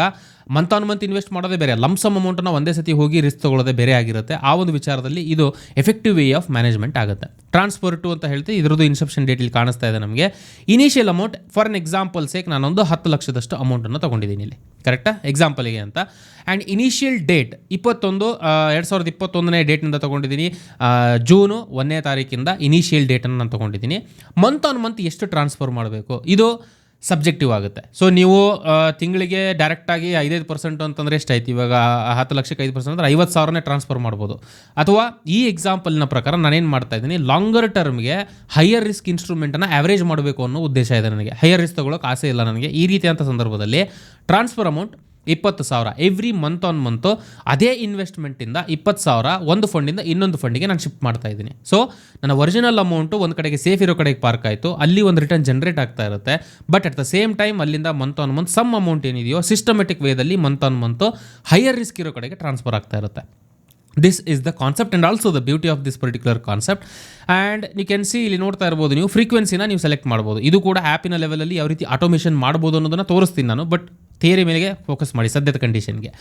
ಮಂತ್ ಆನ್ ಮಂತ್ ಇನ್ವೆಸ್ಟ್ ಮಾಡೋದೇ ಬೇರೆ ಲಮ್ಸಮ್ ಅಮೌಂಟನ್ನು ಒಂದೇ ಸತಿ ಹೋಗಿ ರಿಸ್ಕ್ ತೊಗೊಳ್ಳೋದೇ ಬೇರೆ ಆಗಿರುತ್ತೆ. ಆ ಒಂದು ವಿಚಾರದಲ್ಲಿ ಇದು ಎಫೆಕ್ಟಿವ್ ವೇ ಆಫ್ ಮ್ಯಾನೇಜ್ಮೆಂಟ್ ಆಗುತ್ತೆ. ಟ್ರಾನ್ಸ್ಫರ್ ಟು ಅಂತ ಹೇಳ್ತೀವಿ ಇದರದ್ದು ಇನ್ಸೆಪ್ಷನ್ ಡೇಟಲ್ಲಿ ಕಾಣಿಸ್ತಾ ಇದೆ ನಮಗೆ. Initial amount for an example sake ನಾನೊಂದು ಹತ್ತು ಲಕ್ಷದಷ್ಟು ಅಮೌಂಟನ್ನು ತೊಗೊಂಡಿದ್ದೀನಿ ಇಲ್ಲಿ. ಕರೆಕ್ಟಾ ಎಕ್ಸಾಂಪಲ್ಗೆ ಅಂತ. ಆ್ಯಂಡ್ ಇನಿಷಿಯಲ್ ಡೇಟ್ ಇಪ್ಪತ್ತೊಂದು ಎರಡು ಸಾವಿರದ ಇಪ್ಪತ್ತೊಂದನೇ ಡೇಟ್ನಿಂದ ತೊಗೊಂಡಿದ್ದೀನಿ. ಜೂನು ಒಂದನೇ ತಾರೀಕಿಂದ ಇನಿಷಿಯಲ್ ಡೇಟನ್ನು ನಾನು ತೊಗೊಂಡಿದ್ದೀನಿ. ಮಂತ್ ಆನ್ ಮಂತ್ ಎಷ್ಟು ಟ್ರಾನ್ಸ್ಫರ್ ಮಾಡಬೇಕು? ಇದು ಸಬ್ಜೆಕ್ಟಿವ್ ಆಗುತ್ತೆ. ಸೊ ನೀವು ತಿಂಗಳಿಗೆ ಡೈರೆಕ್ಟಾಗಿ ಐದೈದು ಪರ್ಸೆಂಟ್ ಅಂತಂದರೆ ಎಷ್ಟಾಯ್ತು ಇವಾಗ ಹತ್ತು ಲಕ್ಷಕ್ಕೆ ಐದು ಪರ್ಸೆಂಟ್ ಅಂದರೆ ಐವತ್ತು ಸಾವಿರನೇ ಟ್ರಾನ್ಸ್ಫರ್ ಮಾಡ್ಬೋದು. ಅಥವಾ ಈ ಎಕ್ಸಾಂಪಲ್ನ ಪ್ರಕಾರ ನಾನೇನು ಮಾಡ್ತಾ ಇದ್ದೀನಿ? ಲಾಂಗರ್ ಟರ್ಮ್ಗೆ ಹೈಯರ್ ರಿಸ್ಕ್ ಇನ್ಸ್ಟ್ರೂಮೆಂಟನ್ನು ಆವ್ರೇಜ್ ಮಾಡಬೇಕು ಅನ್ನೋ ಉದ್ದೇಶ ಇದೆ ನನಗೆ. ಹೈಯರ್ ರಿಸ್ಕ್ ತೊಗೊಳಕ್ಕೆ ಆಸೆ ಇಲ್ಲ ನನಗೆ. ಈ ರೀತಿಯಂಥ ಸಂದರ್ಭದಲ್ಲಿ ಟ್ರಾನ್ಸ್ಫರ್ ಅಮೌಂಟ್ ಇಪ್ಪತ್ತು ಸಾವಿರ. ಎವ್ರಿ ಮಂತ್ ಆನ್ ಮಂತು ಅದೇ ಇನ್ವೆಸ್ಟ್ಮೆಂಟಿಂದ ಇಪ್ಪತ್ತು ಸಾವಿರ, ಒಂದು ಫಂಡಿಂದ ಇನ್ನೊಂದು ಫಂಡಿಗೆ ನಾನು ಶಿಫ್ಟ್ ಮಾಡ್ತಾ ಇದ್ದೀನಿ. ಸೊ ನನ್ನ ಒರಿಜಿನಲ್ ಅಮೌಂಟು ಒಂದು ಕಡೆಗೆ ಸೇಫ್ ಇರೋ ಕಡೆಗೆ ಪಾರ್ಕ್ ಆಯಿತು. ಅಲ್ಲಿ ಒಂದು ರಿಟರ್ನ್ ಜನರೇಟ್ ಆಗ್ತಾ ಇರುತ್ತೆ. But at the same time ಅಲ್ಲಿಂದ month on month some amount ಏನಿದೆಯೋ systematic ವೇದಲ್ಲಿ month on month higher risk ಇರೋ ಕಡೆಗೆ ಟ್ರಾನ್ಸ್ಫರ್ ಆಗ್ತಾ ಇರುತ್ತೆ. This is the concept and also the beauty of this particular concept and you can see ಇಲ್ಲಿ ನೋಡ್ತಾ ಇರ್ಬೋದು ನೀವು ಫ್ರೀಕ್ವೆನ್ಸಿನ ನೀವು ಸೆಲೆಕ್ಟ್ ಮಾಡ್ಬೋದು. ಇದು ಕೂಡ ಆ್ಯಪಿನ ಲೆವೆಲಲ್ಲಿ ಯಾವ ರೀತಿ ಆಟೋಮೇಷನ್ ಮಾಡ್ಬೋದು ಅನ್ನೋದನ್ನು ತೋರಿಸ್ತೀನಿ ನಾನು ಬಟ್ ಥಿಯರಿ ಮೇಲೆ ಫೋಕಸ್ ಮಾಡಿ ಸದ್ಯದ ಕಂಡೀಷನ್ಗೆ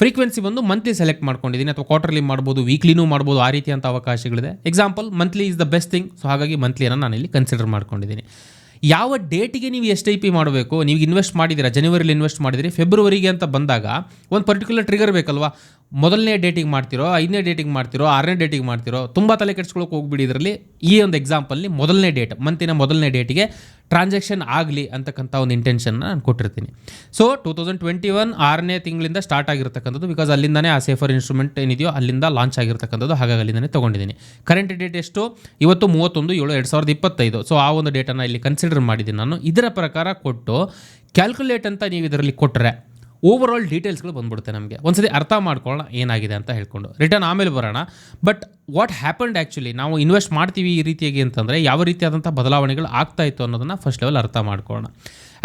ಫ್ರೀಕ್ವೆನ್ಸಿ ಬಂದು ಮಂತ್ಲಿ ಸೆಲೆಕ್ಟ್ ಮಾಡ್ಕೊಂಡಿದ್ದೀನಿ ಅಥವಾ ಕ್ವಾರ್ಟರ್ಲಿ ಮಾಡ್ಬೋದು ವೀಕ್ಲಿನೂ ಮಾಡ್ಬೋದು, ಆ ರೀತಿಯಂಥ ಅವಕಾಶಗಳಿದೆ. Example monthly is the best thing so ಹಾಗಾಗಿ ಮಂತ್ಲಿಯನ್ನು ನಾನು ಇಲ್ಲಿ ಕನ್ಸಿಡರ್ ಮಾಡ್ಕೊಂಡಿದ್ದೀನಿ. ಯಾವ ಡೇಟಿಗೆ ನೀವು ಎಸ್ ಐ ಪಿ ಮಾಡಬೇಕು, ನೀವು ಇನ್ವೆಸ್ಟ್ ಮಾಡಿದ್ದೀರಾ ಜನವರಿಲಿ ಇನ್ವೆಸ್ಟ್ ಮಾಡಿದಿರಿ ಫೆಬ್ರವರಿಗೆ ಅಂತ ಬಂದಾಗ ಒಂದು ಪರ್ಟಿಕ್ಯುಲರ್ ಟ್ರಿಗರ್ ಬೇಕಲ್ವಾ? ಮೊದಲನೇ ಡೇಟಿಗೆ ಮಾಡ್ತಿರೋ, ಐದನೇ ಡೇಟಿಗೆ ಮಾಡ್ತಿರೋ, ಆರನೇ ಡೇಟಿಗೆ ಮಾಡ್ತಿರೋ, ತುಂಬ ತಲೆ ಕೆಡ್ಸ್ಕೊಳಕ್ಕೆ ಹೋಗ್ಬಿಡಿ ಇದರಲ್ಲಿ. ಈ ಒಂದು ಎಕ್ಸಾಂಪಲ್ಲಿ ಮೊದಲನೇ ಡೇಟ್ ಮಂತಿನ ಮೊದಲನೇ ಡೇಟಿಗೆ ಟ್ರಾನ್ಸಾಕ್ಷನ್ ಆಗಲಿ ಅಂತಕ್ಕಂಥ ಒಂದು ಇಂಟೆನ್ಷನ್ನ ನಾನು ಕೊಟ್ಟಿರ್ತೀನಿ. So two thousand twenty one ಆರನೇ ತಿಂಗಳಿಂದ ಸ್ಟಾರ್ಟ್ ಆಗಿರ್ತಕ್ಕಂಥದ್ದು ಬಿಕಾಸ್ ಅಲ್ಲಿಂದನೇ ಆ ಸೇಫರ್ ಇನ್ಸ್ಟ್ರೂಮೆಂಟ್ ಏನಿದೆಯೋ ಅಲ್ಲಿಂದ ಲಾಂಚ್ ಆಗಿರ್ತಕ್ಕಂಥದ್ದು. ಹಾಗಾಗಿ ಅಲ್ಲಿಂದನೇ ತೊಗೊಂಡಿದ್ದೀನಿ. ಕರೆಂಟ್ ಡೇಟ್ ಎಷ್ಟು? ಇವತ್ತು ಮೂವತ್ತೊಂದು, ಏಳು, ಎರಡು ಸಾವಿರದ ಇಪ್ಪತ್ತೈದು. ಸೊ ಆ ಒಂದು ಡೇಟನ್ನು ಇಲ್ಲಿ ಕನ್ಸಿಡರ್ ಮಾಡಿದ್ದೀನಿ ನಾನು. ಇದರ ಪ್ರಕಾರ ಕೊಟ್ಟು ಕ್ಯಾಲ್ಕುಲೇಟ್ ಅಂತ ನೀವು ಇದರಲ್ಲಿ ಕೊಟ್ಟರೆ ಓವರ್ ಆಲ್ ಡೀಟೇಲ್ಸ್ಗಳು ಬಂದ್ಬಿಡುತ್ತೆ ನಮಗೆ. ಒಂದ್ಸತಿ ಅರ್ಥ ಮಾಡ್ಕೊಳ್ಳೋಣ ಏನಾಗಿದೆ ಅಂತ ಹೇಳ್ಕೊಂಡು. ರಿಟರ್ನ್ ಆಮೇಲೆ ಬರೋಣ. ಬಟ್ ವಾಟ್ ಹ್ಯಾಪನ್ಡ್ ಆ್ಯಕ್ಚುಲಿ ನಾವು ಇನ್ವೆಸ್ಟ್ ಮಾಡ್ತೀವಿ ಈ ರೀತಿಯಾಗಿ ಅಂತಂದರೆ ಯಾವ ರೀತಿಯಾದಂಥ ಬದಲಾವಣೆಗಳು ಆಗ್ತಾ ಇತ್ತು ಅನ್ನೋದನ್ನು ಫಸ್ಟ್ ಲೆವೆಲ್ ಅರ್ಥ ಮಾಡ್ಕೊಳ್ಳೋಣ.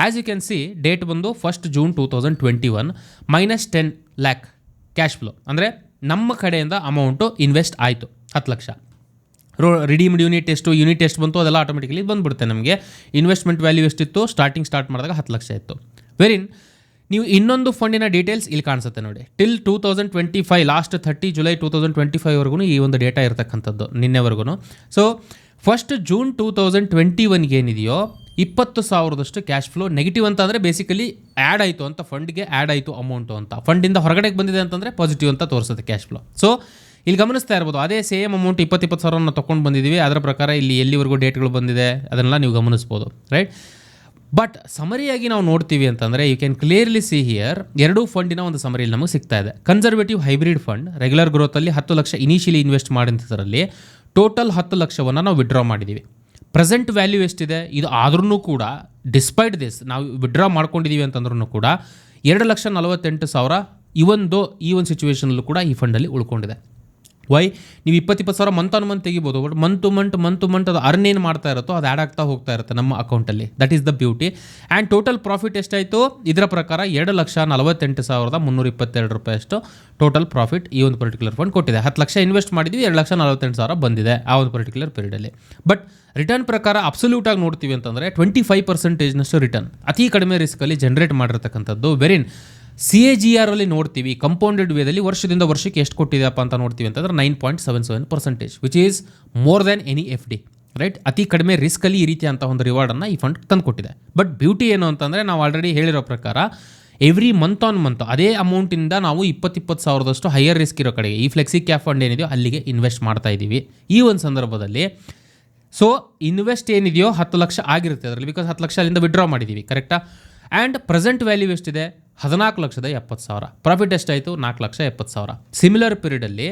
As you can see date ಬಂದು first June two thousand twenty one minus ten lakh cash flow ಅಂದರೆ ನಮ್ಮ ಕಡೆಯಿಂದ ಅಮೌಂಟು ಇನ್ವೆಸ್ಟ್ ಆಯಿತು, ಹತ್ತು ಲಕ್ಷ. ರೋ ರಿಡೀಮ್ಡ್ ಯೂನಿಟ್ ಎಷ್ಟು ಯೂನಿಟ್ ಎಷ್ಟು ಬಂತು ಅದೆಲ್ಲ ಆಟೋಮೆಟಿಕಲಿ ಬಂದುಬಿಡುತ್ತೆ ನಮಗೆ. ಇನ್ವೆಸ್ಟ್ಮೆಂಟ್ ವ್ಯಾಲ್ಯೂ ಎಷ್ಟಿತ್ತು ಸ್ಟಾರ್ಟಿಂಗ್ ಸ್ಟಾರ್ಟ್ ಮಾಡಿದಾಗ ಹತ್ತು ಲಕ್ಷ ಇತ್ತು. ವೆರಿನ್ ನೀವು ಇನ್ನೊಂದು ಫಂಡಿನ ಡೀಟೇಲ್ಸ್ ಇಲ್ಲಿ ಕಾಣಿಸುತ್ತೆ ನೋಡಿ. Till two thousand twenty five last thirty July two thousand twenty ಫೈವ್ವರೆಗೂ ಈ ಒಂದು ಡೇಟಾ ಇರತಕ್ಕಂಥದ್ದು ನಿನ್ನೆವರೆಗೂ so first June two thousand twenty ಒನ್ಗೆ ಏನಿದೆಯೋ, ಇಪ್ಪತ್ತು ಸಾವಿರದಷ್ಟು ಕ್ಯಾಶ್ ಫ್ಲೋ ನೆಗೆಟಿವ್ ಅಂತ ಅಂದರೆ ಬೇಸಿಕಲಿ ಆ್ಯಡ್ ಆಯಿತು ಅಂತ ಫಂಡ್ಗೆ ಆ್ಯಡ್ ಆಯಿತು ಅಮೌಂಟು ಅಂತ. ಫಂಡಿಂದ ಹೊರಗಡೆಗೆ ಬಂದಿದೆ ಅಂತಂದರೆ ಪಾಸಿಟಿವ್ ಅಂತ ತೋರಿಸುತ್ತೆ ಕ್ಯಾಶ್ ಫ್ಲೋ ಸೊ ಇಲ್ಲಿ ಗಮನಿಸ್ತಾ ಇರ್ಬೋದು, ಅದೇ ಸೇಮ್ ಅಮೌಂಟ್ ಇಪ್ಪತ್ತಿಪ್ಪತ್ತು ಇಪ್ಪತ್ತು ಸಾವಿರ ತೊಗೊಂಡು ಬಂದಿದ್ದೀವಿ ಅದರ ಪ್ರಕಾರ ಇಲ್ಲಿ ಎಲ್ಲಿವರೆಗೂ ಡೇಟ್ಗಳು ಬಂದಿದೆ, ಅದನ್ನೆಲ್ಲ ನೀವು ಗಮನಿಸ್ಬೋದು ರೈಟ್ ಬಟ್ ಸಮರಿಯಾಗಿ ನಾವು ನೋಡ್ತೀವಿ ಅಂತಂದರೆ you can clearly see here ಎರಡೂ ಫಂಡಿನ ಒಂದು ಸಮರಿಯಲ್ಲಿ ನಮಗೆ ಸಿಗ್ತಾ ಇದೆ. ಕನ್ಸರ್ವೇಟಿವ್ ಹೈಬ್ರಿಡ್ ಫಂಡ್ ರೆಗ್ಯುಲರ್ ಗ್ರೋತಲ್ಲಿ ಹತ್ತು ಲಕ್ಷ ಇನಿಷಿಯಲಿ ಇನ್ವೆಸ್ಟ್ ಮಾಡಿದ್ದರಲ್ಲಿ ಟೋಟಲ್ ಹತ್ತು ಲಕ್ಷವನ್ನು ನಾವು ವಿಡ್ರಾ ಮಾಡಿದ್ದೀವಿ ಪ್ರೆಸೆಂಟ್ ವ್ಯಾಲ್ಯೂ ಎಷ್ಟಿದೆ? ಇದು ಆದ್ರೂ ಕೂಡ ಡಿಸ್ಪೈಟ್ ದಿಸ್ ನಾವು ವಿಡ್ರಾ ಮಾಡ್ಕೊಂಡಿದ್ದೀವಿ ಅಂತಂದ್ರೂ ಕೂಡ, ಎರಡು ಲಕ್ಷ ನಲವತ್ತೆಂಟು ಸಾವಿರ ಒಂದು ಈ ಒಂದು ಸಿಚುವೇಶನಲ್ಲೂ ಕೂಡ ಈ ಫಂಡಲ್ಲಿ ಉಳ್ಕೊಂಡಿದೆ. ವೈ ನೀವು ಇಪ್ಪತ್ತಿಪ್ಪತ್ತು ಸಾವಿರ ಮಂತ್ ಆನ್ ಮಂತ್ ತೆಗಿಬೋದು. But month to month month to month ಅದು ಅರ್ನ್ ಏನು ಮಾಡ್ತಾ ಇರುತ್ತೋ ಅದು ಆ್ಯಡ್ ಆಗ್ತಾ ಹೋಗ್ತಾ ಇರುತ್ತೆ ನಮ್ಮ ಅಕೌಂಟಲ್ಲಿ that is the beauty and total profit ಎಷ್ಟಾಯಿತು? ಇದರ ಪ್ರಕಾರ ಎರಡು ಲಕ್ಷ ನಲವತ್ತೆಂಟು ಸಾವಿರದ ಮುನ್ನೂರ ಇಪ್ಪತ್ತೆರಡು ರೂಪಾಯಿಯಷ್ಟು ಟೋಟಲ್ ಪ್ರಾಫಿಟ್ ಈ ಒಂದು ಪರ್ಟಿಕ್ಯುಲರ್ ಫಂಡ್ ಕೊಟ್ಟಿದೆ. ಹತ್ತು ಲಕ್ಷ ಇನ್ವೆಸ್ಟ್ ಮಾಡಿದ್ವಿ, ಎರಡು ಲಕ್ಷ ನಲವತ್ತೆಂಟು ಸಾವಿರ ಬಂದಿದೆ ಆ ಒಂದು ಪರ್ಟಿಕ್ಯುಲರ್ ಪೀರಿಯಡಲ್ಲಿ ಬಟ್ ರಿಟರ್ನ್ ಪ್ರಕಾರ ಅಬ್ಸಲ್ಯೂಟ್ ಆಗಿ ನೋಡ್ತೀವಿ ಅಂತಂದರೆ ಟ್ವೆಂಟಿ ಫೈವ್ ಪರ್ಸೆಂಟೇಜ್ನಷ್ಟು ರಿಟರ್ನ್ ಅತಿ ಕಡಿಮೆ ರಿಸ್ಕಲ್ಲಿ ಜನರೇಟ್ ಮಾಡಿರ್ತಕ್ಕಂಥದ್ದು ವೆರಿನ್ ಸಿ ಎ ಜಿ ಆರ್ ಅಲ್ಲಿ ನೋಡ್ತೀವಿ. ಕಂಪೌಂಡೆಡ್ ವೇದಲ್ಲಿ ವರ್ಷದಿಂದ ವರ್ಷಕ್ಕೆ ಎಷ್ಟು ಕೊಟ್ಟಿದೆಯಪ್ಪ ಅಂತ ನೋಡ್ತೀವಿ ಅಂತಂದ್ರೆ nine point seven seven percentage which is more than any F D right ಅತಿ ಕಡಿಮೆ ರಿಸ್ಕಲ್ಲಿ ಈ ರೀತಿ ಅಂತ ಒಂದು ರಿವಾರ್ಡನ್ನು ಈ ಫಂಡ್ ತಂದುಕೊಟ್ಟಿದೆ ಬಟ್ ಬ್ಯೂಟಿ ಏನು ಅಂತಂದರೆ ನಾವು ಆಲ್ರೆಡಿ ಹೇಳಿರೋ ಪ್ರಕಾರ ಎವ್ರಿ ಮಂತ್ ಆನ್ ಮಂತ್ ಅದೇ ಅಮೌಂಟಿಂದ ನಾವು ಇಪ್ಪತ್ತಿಪ್ಪತ್ತು ಸಾವಿರದಷ್ಟು ಹೈಯರ್ ರಿಸ್ಕ್ ಇರೋ ಕಡೆಗೆ, ಈ ಫ್ಲೆಕ್ಸಿ ಕ್ಯಾಪ್ ಫಂಡ್ ಏನಿದೆಯೋ ಅಲ್ಲಿಗೆ ಇನ್ವೆಸ್ಟ್ ಮಾಡ್ತಾ ಇದ್ದೀವಿ. ಈ ಒಂದು ಸಂದರ್ಭದಲ್ಲಿ ಸೊ ಇನ್ವೆಸ್ಟ್ ಏನಿದೆಯೋ ಹತ್ತು ಲಕ್ಷ ಆಗಿರುತ್ತೆ ಅದರಲ್ಲಿ ಬಿಕಾಸ್ ಹತ್ತು ಲಕ್ಷ ಅಲ್ಲಿಂದ ವಿಡ್ರಾ ಮಾಡಿದ್ದೀವಿ ಕರೆಕ್ಟಾ ಆ್ಯಂಡ್ ಪ್ರೆಸೆಂಟ್ ವ್ಯಾಲ್ಯೂ ಎಷ್ಟಿದೆ? ಹದಿನಾಲ್ಕು ಲಕ್ಷದ ಎಪ್ಪತ್ತು ಸಾವಿರ. ಪ್ರಾಫಿಟ್ ಎಷ್ಟಾಯಿತು? ನಾಲ್ಕು ಲಕ್ಷ ಎಪ್ಪತ್ತು ಸಾವಿರ. ಸಿಮಿಲರ್ ಪೀರಿಯಡಲ್ಲಿ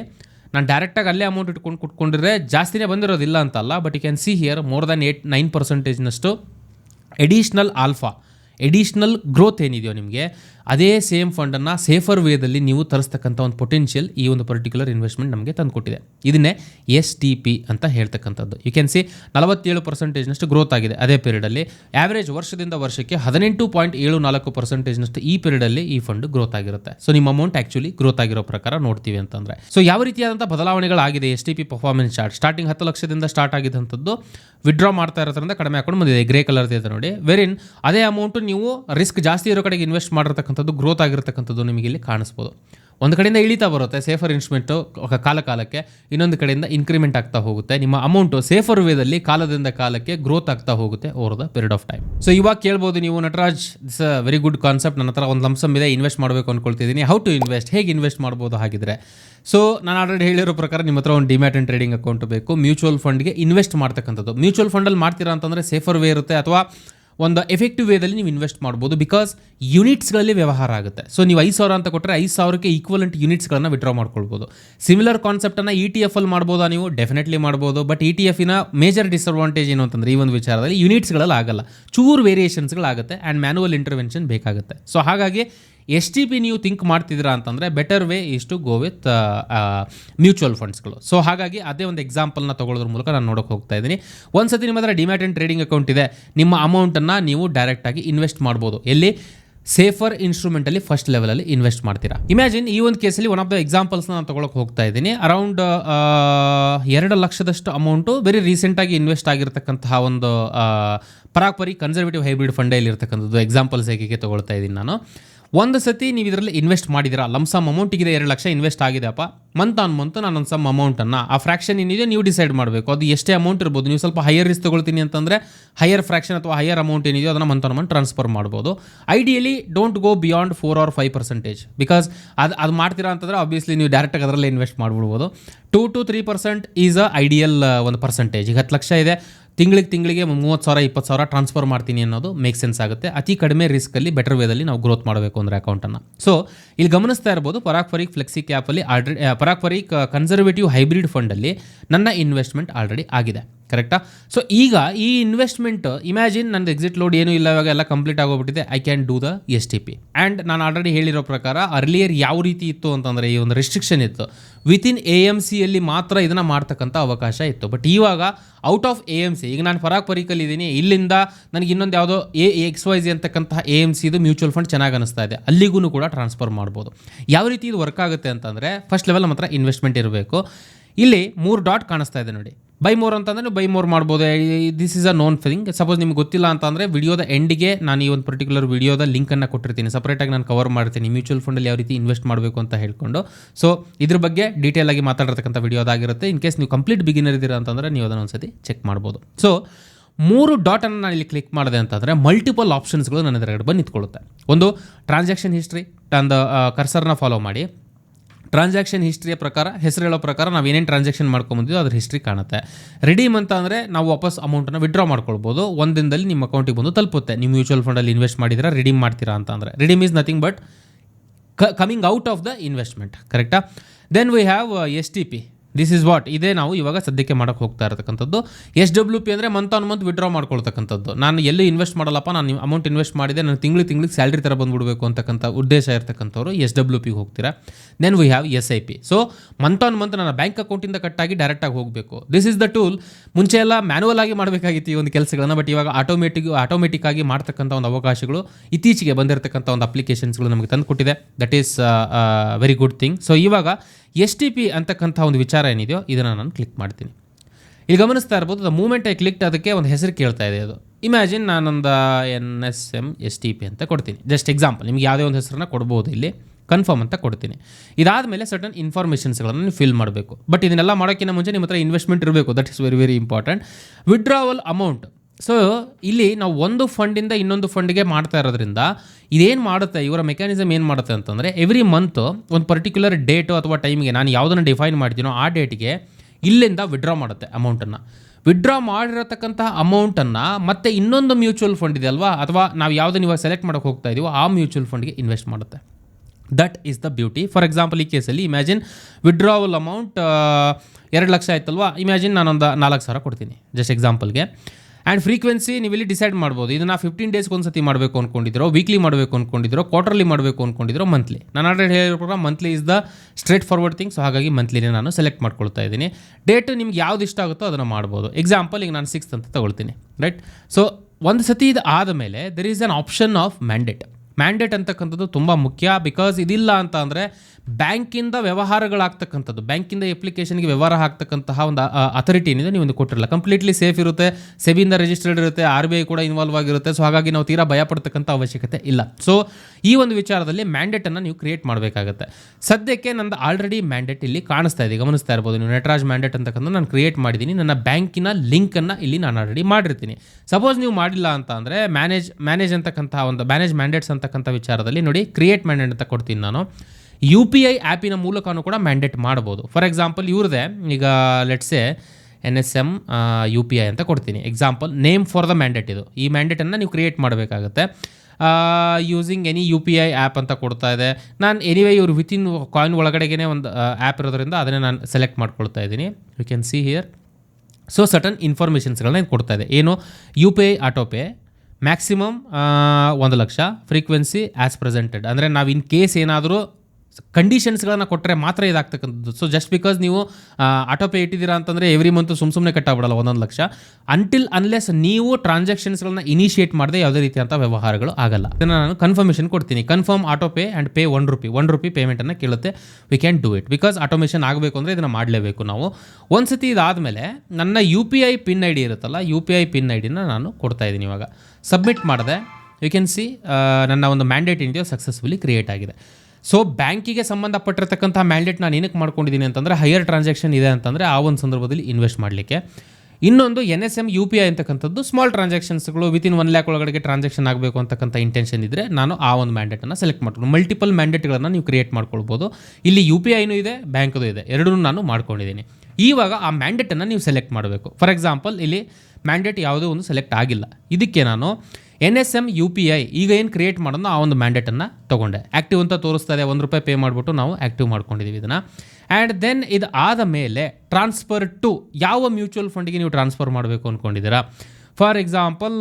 ನಾನು ಡೈರೆಕ್ಟಾಗಿ ಅಲ್ಲೇ ಅಮೌಂಟ್ ಇಟ್ಕೊಂಡು ಕುಟ್ಕೊಂಡಿದ್ರೆ ಜಾಸ್ತಿನೇ ಬಂದಿರೋದಿಲ್ಲ ಅಂತಲ್ಲ but you can see here more than eight nine ಪರ್ಸೆಂಟೇಜ್ನಷ್ಟು additional alpha additional growth ಏನಿದೆಯೋ ನಿಮಗೆ. ಅದೇ ಸೇಮ್ ಫಂಡನ್ನು ಸೇಫರ್ ವೇದಲ್ಲಿ ನೀವು ತರಿಸ್ತಕ್ಕಂಥ ಒಂದು ಪೊಟೆನ್ಷಿಯಲ್ ಈ ಒಂದು ಪರ್ಟಿಕ್ಯುಲರ್ ಇನ್ವೆಸ್ಟ್ಮೆಂಟ್ ನಮಗೆ ತಂದುಕೊಟ್ಟಿದೆ. ಇದನ್ನೇ ಎಸ್ ಟಿ ಪಿ ಅಂತ ಹೇಳ್ತಕ್ಕಂಥದ್ದು. ಯು ಕ್ಯಾನ್ ಸಿ ನಲವತ್ತೇಳು ಪರ್ಸೆಂಟೇಜ್ನಷ್ಟು ಗ್ರೋತ್ ಆಗಿದೆ ಅದೇ ಪೀರಿಯಡಲ್ಲಿ ಆ್ಯಾವರೇಜ್ ವರ್ಷದಿಂದ ವರ್ಷಕ್ಕೆ ಹದಿನೆಂಟು ಪಾಯಿಂಟ್ ಏಳು ನಾಲ್ಕು ಪರ್ಸೆಂಟೇಜ್ನಷ್ಟು ಈ ಪೀರಿಯಡಲ್ಲಿ ಈ ಫಂಡ್ ಗ್ರೋತ್ ಆಗಿರುತ್ತೆ. ಸೊ ನಿಮ್ಮ ಅಮೌಂಟ್ ಆ್ಯಕ್ಚುಲಿ ಗ್ರೋತ್ ಆಗಿರೋ ಪ್ರಕಾರ ನೋಡ್ತೀವಿ ಅಂತಂದರೆ. ಸೊ ಯಾವ ರೀತಿಯಾದಂಥ ಬದಲಾವಣೆಗಳಾಗಿದೆ S T P performance chart starting ಹತ್ತು ಲಕ್ಷದಿಂದ ಸ್ಟಾರ್ಟ್ ಆಗಿದ್ದಂಥದ್ದು ವಿಡ್ರಾ ಮಾಡ್ತಾ ಇರೋದ್ರಿಂದ ಕಡಿಮೆ ಹಾಕೊಂಡು ಬಂದಿದೆ. ಗ್ರೇ ಇದೆ ನೋಡಿ. ವೆರಿನ್ ಅದೇ ಅಮೌಂಟು ನೀವು ರಿಸ್ಕ್ ಜಾಸ್ತಿ ಇರೋ ಕಡೆಗೆ ಇನ್ವೆಸ್ಟ್ ಮಾಡಿರ್ತಕ್ಕಂಥದ್ದು ಗ್ರೋತ್ ಆಗಿರ್ತಕ್ಕಂಥದ್ದು ನಿಮಗೆ ಇಲ್ಲಿ ಕಾಣಿಸ್ಬೋದು. ಒಂದು ಕಡೆಯಿಂದ ಇಳಿತಾ ಬರುತ್ತೆ ಸೇಫರ್ ಇನ್ಸ್ಟ್ರೂಮೆಂಟು ಕಾಲ ಕಾಲಕ್ಕೆ ಇನ್ನೊಂದು ಕಡೆಯಿಂದ ಇನ್ಕ್ರಿಮೆಂಟ್ ಆಗ್ತಾ ಹೋಗುತ್ತೆ. ನಿಮ್ಮ ಅಮೌಂಟು ಸೇಫರ್ ವೇದಲ್ಲಿ ಕಾಲದಿಂದ ಕಾಲಕ್ಕೆ ಗ್ರೋತ್ ಆಗ್ತಾ ಹೋಗುತ್ತೆ over the period of time so ಇವಾಗ ಕೇಳ್ಬೋದು ನೀವು, Nataraj this a very good concept ನನ್ನ ಹತ್ರ ಒಂದು ಲಂಸಮ್ ಇದೆ ಇನ್ವೆಸ್ಟ್ ಮಾಡಬೇಕು ಅಂದ್ಕೊಳ್ತಿದ್ದೀನಿ ಹೌ ಟು ಇನ್ವೆಸ್ಟ್ ಹೇಗೆ ಇನ್ವೆಸ್ಟ್ ಮಾಡ್ಬೋದು ಹಾಗಿದ್ರೆ. ಸೊ ನಾನು ಆಲ್ರೆಡಿ ಹೇಳಿರೋ ಪ್ರಕಾರ ನಿಮ್ಮ ಹತ್ರ ಒಂದು ಡಿಮ್ಯಾಟ್ ಆ್ಯಂಡ್ ಟ್ರೇಡಿಂಗ್ ಅಕೌಂಟ್ ಬೇಕು. ಮ್ಯೂಚುವಲ್ ಫಂಡ್ಗೆ ಇನ್ವೆಸ್ಟ್ ಮಾಡ್ತಕ್ಕಂಥದ್ದು. ಮ್ಯೂಚುವಲ್ ಫಂಡಲ್ಲಿ ಮಾಡ್ತೀರಾ ಅಂತಂದರೆ ಸೇಫರ್ ವೇ ಇರುತ್ತೆ ಅಥವಾ ಒಂದು ಎಫೆಕ್ಟಿವ್ ವೇದಲ್ಲಿ ನೀವು ಇನ್ವೆಸ್ಟ್ ಮಾಡ್ಬೋದು ಬಿಕಾಸ್ ಯೂನಿಟ್ಸ್ಗಳಲ್ಲಿ ವ್ಯವಹಾರ ಆಗುತ್ತೆ. ಸೊ ನೀವು ಐದು ಸಾವಿರ ಅಂತ ಕೊಟ್ಟರೆ ಐದು ಸಾವಿರಕ್ಕೆ ಈಕ್ವಲೆಂಟ್ ಯೂನಿಟ್ಸ್ಗಳನ್ನು ವಿಡ್ರಾ ಮಾಡ್ಕೊಳ್ಬೋದು. ಸಿಮಿಲರ್ ಕಾನ್ಸೆಪ್ಟನ್ನು ಇ ಟಿ ಅಲ್ಲಿ ಮಾಡ್ಬೋದಾ ನೀವು? ಡೆಫಿನೆಟ್ಲಿ ಮಾಡ್ಬೋದು. ಬಟ್ ಇ ಟಿ ಎಫಿನ ಮೇಜರ್ ಡಿಸ್ಅಡ್ವಾಂಟೇಜ್ ಏನು ಅಂತಂದರೆ ಈ ಒಂದು ವಿಚಾರದಲ್ಲಿ ಯೂನಿಟ್ಸ್ಗಳಲ್ಲಿ ಆಗಲ್ಲ. ಚೂರು ವೇರಿಯೇಷನ್ಸ್ಗಳಾಗುತ್ತೆ ಆ್ಯಂಡ್ ಮ್ಯಾನುವಲ್ ಇಂಟರ್ವೆನ್ಷನ್ ಬೇಕಾಗುತ್ತೆ. ಸೊ ಹಾಗಾಗಿ ಎಸ್ ಟಿ ಪಿ ನೀವು ಥಿಂಕ್ ಮಾಡ್ತಿದ್ದೀರಾ ಅಂತಂದರೆ better way is to go with mutual ಫಂಡ್ಸ್ಗಳು so ಹಾಗಾಗಿ ಅದೇ ಒಂದು ಎಕ್ಸಾಂಪಲ್ನ ತೊಗೊಳೋದ್ರ ಮೂಲಕ ನಾನು ನೋಡೋಕೆ ಹೋಗ್ತಾ ಇದ್ದೀನಿ. ಒಂದು ಸತಿ ನಿಮ್ಮ ಹತ್ರ ಡಿಮ್ಯಾಟ್ ಆ್ಯಂಡ್ ಟ್ರೇಡಿಂಗ್ ಅಕೌಂಟ್ ಇದೆ. ನಿಮ್ಮ ಅಮೌಂಟನ್ನು ನೀವು ಡೈರೆಕ್ಟಾಗಿ ಇನ್ವೆಸ್ಟ್ ಮಾಡ್ಬೋದು. ಎಲ್ಲಿ? ಸೇಫರ್ ಇನ್ಸ್ಟ್ರೂಮೆಂಟಲ್ಲಿ ಫಸ್ಟ್ ಲೆವೆಲಲ್ಲಿ ಇನ್ವೆಸ್ಟ್ ಮಾಡ್ತೀರಾ. ಇಮ್ಯಾಜಿನ್ ಈ ಒಂದು ಕೇಸಲ್ಲಿ ಒನ್ ಆಫ್ ದ ಎಕ್ಸಾಂಪಲ್ಸ್ನ ನಾನು ತೊಗೊಳಕ್ಕೆ ಹೋಗ್ತಾ ಇದ್ದೀನಿ. ಅರೌಂಡ್ ಎರಡು ಲಕ್ಷದಷ್ಟು ಅಮೌಂಟು ವೆರಿ ರೀಸೆಂಟಾಗಿ ಇನ್ವೆಸ್ಟ್ ಆಗಿರ್ತಕ್ಕಂತಹ ಒಂದು ಪರಾಪರಿ ಕನ್ಸರ್ವೇಟಿವ್ ಹೈಬ್ರಿಡ್ ಫಂಡಲ್ಲಿ ಇರ್ತಕ್ಕಂಥದ್ದು ಎಕ್ಸಾಂಪಲ್ಸ್ ಹೇಗೆ ತೊಗೊಳ್ತಾ ಇದ್ದೀನಿ ನಾನು. ಒಂದು ಸತಿ ನೀವು ಇದರಲ್ಲಿ ಇನ್ವೆಸ್ಟ್ ಮಾಡಿದಿರಾ ಲಮ್ಸಮ್ ಇದೆ ಎರಡು ಲಕ್ಷ ಇನ್ವೆಸ್ಟ್ ಆಗಿದೆಪ್ಪ ಮಂತ್ ಆನ್ ಮಂತ್ ಒಂದು ಸಮ್ ಅಮೌಂಟನ್ನು ಆ ಫ್ರಾಕ್ಷನ್ ಏನಿದೆ ನೀವು ಡಿಸೈಡ್ ಮಾಡಬೇಕು. ಅದು ಎಷ್ಟೇ ಅಮೌಂಟ್ ಇರ್ಬೋದು. ನೀವು ಸ್ವಲ್ಪ ಹೈಯರ್ ರಿಸ್ಕ್ ತೊಗೊಳ್ತೀನಿ ಅಂತಂದರೆ ಹೈಯರ್ ಫ್ರಾಕ್ಷನ್ ಅಥವಾ ಹೈಯರ್ ಅಮೌಂಟ್ ಏನಿದೆಯೋ ಅದನ್ನು ಮಂತ್ ಆನ್ ಮಂತ್ ಟ್ರಾನ್ಸ್ಫರ್ ಮಾಡ್ಬೋದು. Ideally don't go beyond four or five percentage because ಅದು ಅದು ಮಾಡ್ತೀರಾ ಅಂತಂದರೆ ಆಬ್ವಿಯಸ್ಲಿ ನೀವು ಡೈರೆಕ್ಟಾಗಿ ಅದರಲ್ಲೇ invest ಮಾಡ್ಬಿಡ್ಬೋದು. Two to three percent is a ideal ಒಂದು ಪರ್ಸೆಂಟೇಜ್ ಈಗ ಹತ್ತು ಲಕ್ಷ ಇದೆ. ತಿಂಗಳಿಗೆ ತಿಂಗಳಿಗೆ ಮೂವತ್ತು ಸಾವಿರ, ಇಪ್ಪತ್ತು ಸಾವಿರ ಟ್ರಾನ್ಸ್ಫರ್ ಮಾಡ್ತೀನಿ ಅನ್ನೋದು ಮೇಕ್ ಸೆನ್ಸ್ ಆಗುತ್ತೆ. ಅತಿ ಕಡಿಮೆ ರಿಸ್ಕಲ್ಲಿ ಬೆಟರ್ ವೇದಲ್ಲಿ ನಾವು ಗ್ರೋತ್ ಮಾಡಬೇಕು ಅಂದರೆ ಅಕೌಂಟನ್ನು ಸೊ ಇಲ್ಲಿ ಗಮನಿಸ್ತಾ ಇರ್ಬೋದು Parag Parikh flexi ಕ್ಯಾಪಲ್ಲಿ already Parag Parikh conservative hybrid ಫಂಡಲ್ಲಿ ನನ್ನ ಇನ್ವೆಸ್ಟ್ಮೆಂಟ್ ಆಲ್ರೆಡಿ ಆಗಿದೆ. ಕರೆಕ್ಟಾ? ಸೊ ಈಗ ಈ ಇನ್ವೆಸ್ಟ್ಮೆಂಟ್ ಇಮ್ಯಾಜಿನ್ ನನ್ನ ಎಕ್ಸಿಟ್ ಲೋಡ್ ಏನೂ ಇಲ್ಲ, ಇವಾಗ ಎಲ್ಲ complete ಆಗೋಗ್ಬಿಟ್ಟಿದೆ. I can do the S T P and ನಾನು ಆಲ್ರೆಡಿ ಹೇಳಿರೋ ಪ್ರಕಾರ ಅರ್ಲಿಯರ್ ಯಾವ ರೀತಿ ಇತ್ತು ಅಂತಂದರೆ ಈ ಒಂದು ರಿಸ್ಟ್ರಿಕ್ಷನ್ ಇತ್ತು. ವಿತಿನ್ ಎ ಎಂ ಸಿಯಲ್ಲಿ ಮಾತ್ರ ಇದನ್ನು ಮಾಡ್ತಕ್ಕಂಥ ಅವಕಾಶ ಇತ್ತು. ಬಟ್ ಇವಾಗ out of A M C ಈಗ ನಾನು ಫರಾಕ್ ಪರೀಕಲ್ ಇದ್ದೀನಿ ಇಲ್ಲಿಂದ ನನಗೆ ಇನ್ನೊಂದು ಯಾವುದೋ ಎ ಎಕ್ಸ್ ವೈ ಜಿ ಅಂತಕ್ಕಂತಹ ಎ ಎಂ ಸಿದು ಮ್ಯೂಚುವಲ್ ಫಂಡ್ ಚೆನ್ನಾಗಿ ಅನಿಸ್ತಾ ಇದೆ. ಅಲ್ಲಿಗೂ ಕೂಡ ಟ್ರಾನ್ಸ್ಫರ್ ಮಾಡ್ಬೋದು. ಯಾವ ರೀತಿ ಇದು ವರ್ಕ್ ಆಗುತ್ತೆ ಅಂತಂದರೆ ಫಸ್ಟ್ ಲೆವೆಲ್ ಮಾತ್ರ ಇನ್ವೆಸ್ಟ್ಮೆಂಟ್ ಇರಬೇಕು. ಇಲ್ಲಿ ಮೂರು ಡಾಟ್ ಕಾಣಿಸ್ತಾ ಇದೆ ನೋಡಿ. ಬೈ ಮೋರ್ ಅಂತಂದರೆ ಬೈ ಮೋರ್ ಮಾಡ್ಬೋದು. This is a known thing suppose ನಿಮ್ಗೆ ಗೊತ್ತಿಲ್ಲ ಅಂತಂದರೆ ವಿಡಿಯೋದ ಎಂಡಿಗೆ ನಾನು ಈ ಒಂದು ಪರ್ಟಿಕ್ಯುಲರ್ ವಿಡಿಯೋದ ಲಿಂಕನ್ನು ಕೊಟ್ಟಿರ್ತೀನಿ. ಸಪ್ರೇಟಾಗಿ ನಾನು ಕವರ್ ಮಾಡ್ತೀನಿ. ಮ್ಯೂಚುವಲ್ ಫಂಡಲ್ಲಿ ಯಾವ ರೀತಿ ಇನ್ವೆಸ್ಟ್ ಮಾಡಬೇಕು ಅಂತ ಹೇಳ್ಕೊಂಡು. ಸೊ ಇದ್ರ ಬಗ್ಗೆ ಡೀಟೇಲ್ ಆಗಿ ಮಾತಾಡಿರ್ತಕ್ಕಂಥ ವಿಡಿಯೋದಾಗಿರುತ್ತೆ ಇನ್ ಕೇಸ್ ನೀವು ಕಂಪ್ಲೀಟ್ ಬಿಗಿನರ್ ಇದ್ದೀರಾ ಅಂತಂದರೆ ನೀವು ಅದನ್ನು ಒಂದ್ಸತಿ ಚೆಕ್ ಮಾಡ್ಬೋದು. ಸೊ ಮೂರು ಡಾಟನ್ನು ನಾನು ಇಲ್ಲಿ ಕ್ಲಿಕ್ ಮಾಡಿದೆ ಅಂತಂದರೆ ಮಲ್ಟಿಪಲ್ ಆಪ್ಷನ್ಸ್ಗಳು ನನ್ನ ಎದುರುಗಡೆ ಬಂದು ನಿಂತ್ಕೊಳ್ಳುತ್ತೆ. ಒಂದು ಟ್ರಾನ್ಸಾಕ್ಷನ್ ಹಿಸ್ಟ್ರಿ ತಂದು ಕರ್ಸರ್ನ ಫಾಲೋ ಮಾಡಿ. ಟ್ರಾನ್ಸಾಕ್ಷನ್ ಹಿಸ್ಟ್ರಿಯ ಪ್ರಕಾರ, ಹೆಸರು ಹೇಳೋ ಪ್ರಕಾರ ನಾವು ಏನೇನು ಟ್ರಾನ್ಸಾಕ್ಷನ್ ಮಾಡ್ಕೊಂಬಂದಿದ್ದು ಅದ್ರ ಹಿಸ್ಟ್ರಿ ಕಾಣುತ್ತೆ. ರೆಡೀಮ್ ಅಂತ ಅಂದರೆ ನಾವು ವಾಪಸ್ ಅಮೌಂಟನ್ನು ವಿಡ್ರಾ ಮಾಡ್ಕೊಳ್ಬೋದು. ಒಂದು ದಿನದಲ್ಲಿ ನಿಮ್ಮ ಅಕೌಂಟಿಗೆ ಬಂದು ತಲುಪುತ್ತೆ. ನೀವು ಮ್ಯೂಚುವಲ್ ಫಂಡಲ್ಲಿ ಇನ್ವೆಸ್ಟ್ ಮಾಡಿದ್ರೆ ರಿಡೀಮ್ ಮಾಡ್ತೀರಾ ಅಂತ ಅಂದರೆ. Redeem is nothing but coming out of the investment ಕರೆಕ್ಟಾ then we have S T P this is what ಇದೇ ನಾವು ಇವಾಗ ಸದ್ಯಕ್ಕೆ ಮಾಡೋಕ್ಕೆ ಹೋಗ್ತಾ ಇರತಕ್ಕಂಥದ್ದು. ಎಸ್ ಡಬ್ಲ್ಯೂ ಪಿ ಅಂದರೆ ಮಂತ್ ಆನ್ ಮಂತ್ ವಿಡ್ರಾ ಮಾಡ್ಕೊಳ್ತಕ್ಕಂಥದ್ದು. ನಾನು ಎಲ್ಲೂ ಇನ್ವೆಸ್ಟ್ ಮಾಡಲ್ಲಪ್ಪ, ನಾನು ಅಮೌಂಟ್ ಇನ್ವೆಸ್ಟ್ ಮಾಡಿದೆ, ನಾನು ತಿಂಗಳು ತಿಂಗಳಿಗೆ ಸ್ಯಾಲ್ರಿ ಥರ ಬಂದುಬಿಡಬೇಕು ಅಂತಕ್ಕಂಥ ಉದ್ದೇಶ ಇರ್ತಕ್ಕಂಥವ್ರು ಎಸ್ ಡಬ್ಲ್ಯೂ ಪಿಗೆ ಹೋಗ್ತೀರಾ? Then we have S I P so month on month ನನ್ನ ಬ್ಯಾಂಕ್ ಅಕೌಂಟಿಂದ ಕಟ್ಟಾಗಿ ಡೈರೆಕ್ಟಾಗಿ ಹೋಗಬೇಕು. ದಿಸ್ ಇಸ್ ದ ಟೂಲ್ ಮುಂಚೆ ಎಲ್ಲ ಮ್ಯಾನುವಲ್ ಆಗಿ ಮಾಡಬೇಕಾಗಿತ್ತು ಈ ಒಂದು ಕೆಲಸಗಳನ್ನು ಬಟ್ ಇವಾಗ ಆಟೋಮೆಟಿಕ್ ಆಟೋಮೆಟಿಕ್ ಆಗಿ ಮಾಡ್ತಕ್ಕಂಥ ಒಂದು ಅವಕಾಶಗಳು ಇತ್ತೀಚೆಗೆ ಬಂದಿರತಕ್ಕಂಥ ಒಂದು ಅಪ್ಲಿಕೇಶನ್ಸ್ಗಳು ನಮಗೆ ತಂದು ಕೊಟ್ಟಿದೆ that is very good thing so ಇವಾಗ ಎಸ್ ಟಿ ಪಿ ಅಂತಕ್ಕಂಥ ಒಂದು ವಿಚಾರ ಏನಿದೆಯೋ ಇದನ್ನು ನಾನು ಕ್ಲಿಕ್ ಮಾಡ್ತೀನಿ. ಇಲ್ಲಿ ಗಮನಿಸ್ತಾ ಇರ್ಬೋದು ದ ಮೂಮೆಂಟ್ ಐ ಕ್ಲಿಕ್ ಅದಕ್ಕೆ ಒಂದು ಹೆಸರು ಕೇಳ್ತಾ ಇದೆ ಅದು. ಇಮ್ಯಾಜಿನ್ ನಾನೊಂದು N S M S T P ಅಂತ ಕೊಡ್ತೀನಿ. ಜಸ್ಟ್ ಎಕ್ಸಾಂಪಲ್ ನಿಮ್ಗೆ ಯಾವುದೇ ಒಂದು ಹೆಸರನ್ನ ಕೊಡ್ಬೋದು ಇಲ್ಲಿ. ಕನ್ಫರ್ಮ್ ಅಂತ ಕೊಡ್ತೀನಿ. ಇದಾದ ಮೇಲೆ ಸರ್ಟನ್ ಇನ್ಫಾರ್ಮೇಷನ್ಸ್ಗಳನ್ನು ನೀವು ಫಿಲ್ ಮಾಡಬೇಕು. ಬಟ್ ಇದನ್ನೆಲ್ಲ ಮಾಡೋಕ್ಕಿಂತ ಮುಂಚೆ ನಿಮ್ಮ ಹತ್ರ ಇನ್ವೆಸ್ಟ್ಮೆಂಟ್ ಇರಬೇಕು. That is very very important withdrawal amount so ಇಲ್ಲಿ ನಾವು ಒಂದು ಫಂಡಿಂದ ಇನ್ನೊಂದು ಫಂಡ್ಗೆ ಮಾಡ್ತಾ ಇರೋದ್ರಿಂದ ಇದೇನು ಮಾಡುತ್ತೆ, ಇವರ ಮೆಕ್ಯಾನಿಸಮ್ ಏನು ಮಾಡುತ್ತೆ ಅಂತಂದರೆ ಎವ್ರಿ ಮಂತ್ ಒಂದು ಪರ್ಟಿಕ್ಯುಲರ್ ಡೇಟು ಅಥವಾ ಟೈಮ್ಗೆ ನಾನು ಯಾವುದನ್ನು ಡಿಫೈನ್ ಮಾಡ್ತೀನೋ ಆ ಡೇಟಿಗೆ ಇಲ್ಲಿಂದ ವಿಡ್ರಾ ಮಾಡುತ್ತೆ ಅಮೌಂಟನ್ನು ವಿಡ್ರಾ ಮಾಡಿರತಕ್ಕಂತಹ ಅಮೌಂಟನ್ನು ಮತ್ತೆ ಇನ್ನೊಂದು ಮ್ಯೂಚುವಲ್ ಫಂಡ್ ಇದೆ ಅಲ್ವಾ? ಅಥವಾ ನಾವು ಯಾವುದನ್ನು ಇವಾಗ ಸೆಲೆಕ್ಟ್ ಮಾಡೋಕೆ ಹೋಗ್ತಾ ಇದೀವೋ ಆ ಮ್ಯೂಚುವಲ್ ಫಂಡ್ಗೆ ಇನ್ವೆಸ್ಟ್ ಮಾಡುತ್ತೆ. That is the beauty for example ಈ ಕೇಸಲ್ಲಿ ಇಮ್ಯಾಜಿನ್ ವಿಡ್ರಾವಲ್ ಅಮೌಂಟ್ ಎರಡು ಲಕ್ಷ ಆಯ್ತಲ್ವಾ? ಇಮ್ಯಾಜಿನ್ ನಾನೊಂದು ನಾಲ್ಕು ಸಾವಿರ ಕೊಡ್ತೀನಿ. ಜಸ್ಟ್ ಎಕ್ಸಾಂಪಲ್ಗೆ ಆ್ಯಂಡ್ ಫ್ರೀಕ್ವೆನ್ಸಿ ನೀವು ಡಿಸೈಡ್ ಮಾಡ್ಬೋದು. ಇದನ್ನು ಫಿಫ್ಟೀನ್ ಡೇಸ್ಗೆ ಒಂದು ಸತಿ ಮಾಡಬೇಕು ಅಂದ್ಕೊಂಡಿದ್ರೋ ವೀಕ್ಲಿ ಮಾಡಬೇಕು ಅಂದ್ಕೊಂಡಿದ್ರೋ ಕ್ವಾರ್ಟರ್ಲಿ ಮಾಡಬೇಕು ಅಂದ್ಕೊಂಡಿದ್ರೋ ಮಂತ್ಲಿ ನಾನು ಆಲ್ರೆಡಿ ಹೇಳಿರೋ ಪ್ರಕಾರ monthly is the straightforward thing so ಹಾಗಾಗಿ ಮಂತ್ಲಿನೇ ನಾನು ಸೆಲೆಕ್ಟ್ ಮಾಡ್ಕೊಳ್ತಾ ಇದ್ದೀನಿ. ಡೇಟ್ ನಿಮ್ಗೆ ಯಾವ್ದು ಇಷ್ಟ ಆಗುತ್ತೋ ಅದನ್ನು ಮಾಡ್ಬೋದು. ಎಕ್ಸಾಂಪಲ್ ಈಗ ನಾನು ಸಿಕ್ಸ್ತ್ ಅಂತ ತಗೊಳ್ತೀನಿ. ರೈಟ್ ಸೊ ಒಂದು ಸತಿ ಇದು ಆದಮೇಲೆ there is an option of mandate mandate ಅಂತಕ್ಕಂಥದ್ದು ತುಂಬ ಮುಖ್ಯ ಬಿಕಾಸ್ ಇದಿಲ್ಲ ಅಂತ ಅಂದರೆ ಬ್ಯಾಂಕಿಂದ ವ್ಯವಹಾರಗಳಾಗ್ತಕ್ಕಂಥದ್ದು, ಬ್ಯಾಂಕಿಂದ ಅಪ್ಲಿಕೇಶನ್ಗೆ ವ್ಯವಹಾರ ಆಗ್ತಕ್ಕಂತಹ ಒಂದು ಅಥಾರಿಟಿ ಏನಿದೆ ನೀವು ಕೊಟ್ಟಿರಲ್ಲ. ಕಂಪ್ಲೀಟ್ಲಿ ಸೇಫ್ ಇರುತ್ತೆ ಸೆಬಿಯಿಂದ ರಿಜಿಸ್ಟರ್ಡ್ ಇರುತ್ತೆ ಆರ್ ಬಿ ಐ ಕೂಡ ಇನ್ವಾಲ್ವ್ ಆಗಿರುತ್ತೆ ಸೊ ಹಾಗಾಗಿ ನಾವು ತೀರಾ ಭಯಪಡ್ತಕ್ಕಂಥ ಅವಶ್ಯಕತೆ ಇಲ್ಲ. ಸೊ ಈ ಒಂದು ವಿಚಾರದಲ್ಲಿ ಮ್ಯಾಂಡೇಟನ್ನು ನೀವು ಕ್ರಿಯೇಟ್ ಮಾಡಬೇಕಾಗುತ್ತೆ. ಸದ್ಯಕ್ಕೆ ನಂದು ಆಲ್ರೆಡಿ ಮ್ಯಾಂಡೇಟ್ ಇಲ್ಲಿ ಕಾಣಿಸ್ತಾ ಇದೆ, ಗಮನಿಸ್ತಾ ಇರ್ಬೋದು. ನೀವು ನಟರಾಜ್ ಮ್ಯಾಂಡೇಟ್ ಅಂತಕ್ಕಂಥ ನಾನು ಕ್ರಿಯೇಟ್ ಮಾಡಿದ್ದೀನಿ, ನನ್ನ ಬ್ಯಾಂಕಿನ ಲಿಂಕನ್ನು ಇಲ್ಲಿ ನಾನು ಆಲ್ರೆಡಿ ಮಾಡಿರ್ತೀನಿ. ಸಪೋಸ್ ನೀವು ಮಾಡಿಲ್ಲ ಅಂತ ಅಂದರೆ ಮ್ಯಾನೇಜ್ ಮ್ಯಾನೇಜ್ ಅಂತಕ್ಕಂಥ ಒಂದು ಮ್ಯಾನೇಜ್ ಮ್ಯಾಂಡೇಟ್ಸ್ ಅಂತಕ್ಕಂಥ ವಿಚಾರದಲ್ಲಿ ನೋಡಿ ಕ್ರಿಯೇಟ್ ಮ್ಯಾಂಡೇಟ್ ಅಂತ ಕೊಡ್ತೀನಿ ನಾನು. ಯು ಪಿ ಐ ಆ್ಯಪಿನ ಮೂಲಕನೂ ಕೂಡ ಮ್ಯಾಂಡೇಟ್ ಮಾಡ್ಬೋದು. ಫಾರ್ ಎಕ್ಸಾಂಪಲ್ ಇವ್ರದೇ, ಈಗ let's say N S M U P I ಅಂತ ಕೊಡ್ತೀನಿ. Example name for the mandate ಇದು. ಈ ಮ್ಯಾಂಡೇಟನ್ನು ನೀವು ಕ್ರಿಯೇಟ್ ಮಾಡಬೇಕಾಗುತ್ತೆ. Using any U P I app ಅಂತ ಕೊಡ್ತಾ ಇದೆ. ನಾನು ಎನಿವೇ ಇವರು ವಿತಿನ್ ಕಾಯಿನ್ ಒಳಗಡೆಗೇ ಒಂದು ಆ್ಯಪ್ ಇರೋದ್ರಿಂದ ಅದನ್ನೇ ನಾನು ಸೆಲೆಕ್ಟ್ ಮಾಡ್ಕೊಳ್ತಾ ಇದ್ದೀನಿ. You can see here so certain ಇನ್ಫಾರ್ಮೇಷನ್ಸ್ಗಳನ್ನ ಇದು ಕೊಡ್ತಾ ಇದೆ. ಏನು? U P I autopay maximum ಒಂದು ಲಕ್ಷ. ಫ್ರೀಕ್ವೆನ್ಸಿ ಆ್ಯಸ್ ಪ್ರೆಸೆಂಟೆಡ್ ಅಂದರೆ ನಾವು ಇನ್ ಕೇಸ್ ಏನಾದರೂ ಕಂಡೀಷನ್ಸ್ಗಳನ್ನು ಕೊಟ್ಟರೆ ಮಾತ್ರ ಇದಾಗ್ತಕ್ಕಂಥದ್ದು. ಸೊ ಜಸ್ಟ್ ಬಿಕಾಸ್ ನೀವು ಆಟೋ ಪೇ ಇಟ್ಟಿದ್ದೀರಾ ಅಂತಂದರೆ ಎವ್ರಿ ಮಂತ್ ಸುಮ್ಮ ಸುಮ್ಮನೆ ಕಟ್ಟಾಗ್ಬಿಡಲ್ಲ, ಒಂದೊಂದು ಲಕ್ಷ. ಅಂಟಿಲ್ ಅನ್ಲೆಸ್ ನೀವು ಟ್ರಾನ್ಸಾಕ್ಷನ್ಸ್ಗಳನ್ನ ಇನಿಷಿಯೇಟ್ ಮಾಡದೆ ಯಾವುದೇ ರೀತಿಯಂಥ ವ್ಯವಹಾರಗಳು ಆಗಲ್ಲ. ಇದನ್ನು ನಾನು ಕನ್ಫರ್ಮೇಷನ್ ಕೊಡ್ತೀನಿ. Confirm auto pay and pay one rupee one rupee ಪೇಮೆಂಟನ್ನು ಕೇಳುತ್ತೆ. We can do it because automation ಆಗಬೇಕು ಅಂದರೆ ಇದನ್ನು ಮಾಡಲೇಬೇಕು ನಾವು. ಒಂದು ಸತಿ ಇದಾದಮೇಲೆ ನನ್ನ U P I PIN I D ಇರುತ್ತಲ್ಲ U P I PIN I ಡಿನ ನಾನು ಕೊಡ್ತಾ ಇದ್ದೀನಿ ಇವಾಗ. ಸಬ್ಮಿಟ್ ಮಾಡಿದೆ. ಯು ಕ್ಯಾನ್ ಸಿ ನನ್ನ ಒಂದು ಮ್ಯಾಂಡೇಟ್ ಇಂಡಿಯೋ ಸಕ್ಸಸ್ಫುಲಿ ಕ್ರಿಯೇಟ್ ಆಗಿದೆ. ಸೊ ಬ್ಯಾಂಕಿಗೆ ಸಂಬಂಧಪಟ್ಟಿರ್ತಕ್ಕಂಥ ಮ್ಯಾಂಡೇಟ್ ನಾನು ಏನಕ್ಕೆ ಮಾಡ್ಕೊಂಡಿದ್ದೀನಿ ಅಂತಂದರೆ ಹೈಯರ್ ಟ್ರಾನ್ಸಾಕ್ಷನ್ ಇದೆ ಅಂತಂದರೆ ಆ ಒಂದು ಸಂದರ್ಭದಲ್ಲಿ ಇನ್ವೆಸ್ಟ್ ಮಾಡಲಿಕ್ಕೆ. ಇನ್ನೊಂದು N S M U P I ಅಂತಕ್ಕಂಥದ್ದು ಸ್ಮಾಲ್ ಟ್ರಾನ್ಸಾಕ್ಷನ್ಸ್ಗಳು ವಿತಿನ್ ಒನ್ ಲ್ಯಾಕ್ ಒಳಗಡೆ ಟ್ರಾನ್ಸಾಕ್ಷನ್ ಆಗಬೇಕು ಅಂತಕ್ಕಂಥ ಇಂಟೆನ್ಷನ್ ಇದ್ದರೆ ನಾನು ಆ ಒಂದು ಮ್ಯಾಂಡೇಟನ್ನು ಸೆಲೆಕ್ಟ್ ಮಾಡ್ಕೊಂಡು ಮಲ್ಟಿಪಲ್ ಮ್ಯಾಂಡೇಟ್ಗಳನ್ನು ನೀವು ಕ್ರಿಯೇಟ್ ಮಾಡ್ಕೊಳ್ಬೋದು. ಇಲ್ಲಿ ಯು ಪಿ ಐನೂ ಇದೆ ಬ್ಯಾಂಕ್ದು ಇದೆ ಎರಡೂ ನಾನು ಮಾಡ್ಕೊಂಡಿದ್ದೀನಿ. ಇವಾಗ ಆ ಮ್ಯಾಂಡೇಟನ್ನು ನೀವು ಸೆಲೆಕ್ಟ್ ಮಾಡಬೇಕು. ಫಾರ್ ಎಕ್ಸಾಂಪಲ್ ಇಲ್ಲಿ ಮ್ಯಾಂಡೇಟ್ ಯಾವುದೋ ಒಂದು ಸೆಲೆಕ್ಟ್ ಆಗಿಲ್ಲ. ಇದಕ್ಕೆ ನಾನು N S M U P I ಈಗ ಏನು ಕ್ರಿಯೇಟ್ ಮಾಡೋದು ಆ ಒಂದು ಮ್ಯಾಂಡೇಟನ್ನು ತೊಗೊಂಡೆ. ಆ್ಯಕ್ಟಿವ್ ಅಂತ ತೋರಿಸ್ತಾ ಇದೆ ಒಂದು ರೂಪಾಯಿ ಪೇ ಮಾಡಿಬಿಟ್ಟು ನಾವು ಆ್ಯಕ್ಟಿವ್ ಮಾಡ್ಕೊಂಡಿದ್ದೀವಿ ಇದನ್ನು. ಆ್ಯಂಡ್ ದೆನ್ ಇದು ಆದ ಮೇಲೆ ಟ್ರಾನ್ಸ್ಫರ್ ಟು ಯಾವ ಮ್ಯೂಚುವಲ್ ಫಂಡಿಗೆ ನೀವು ಟ್ರಾನ್ಸ್ಫರ್ ಮಾಡಬೇಕು ಅಂದ್ಕೊಂಡಿದ್ದೀರಾ ಫಾರ್ ಎಕ್ಸಾಂಪಲ್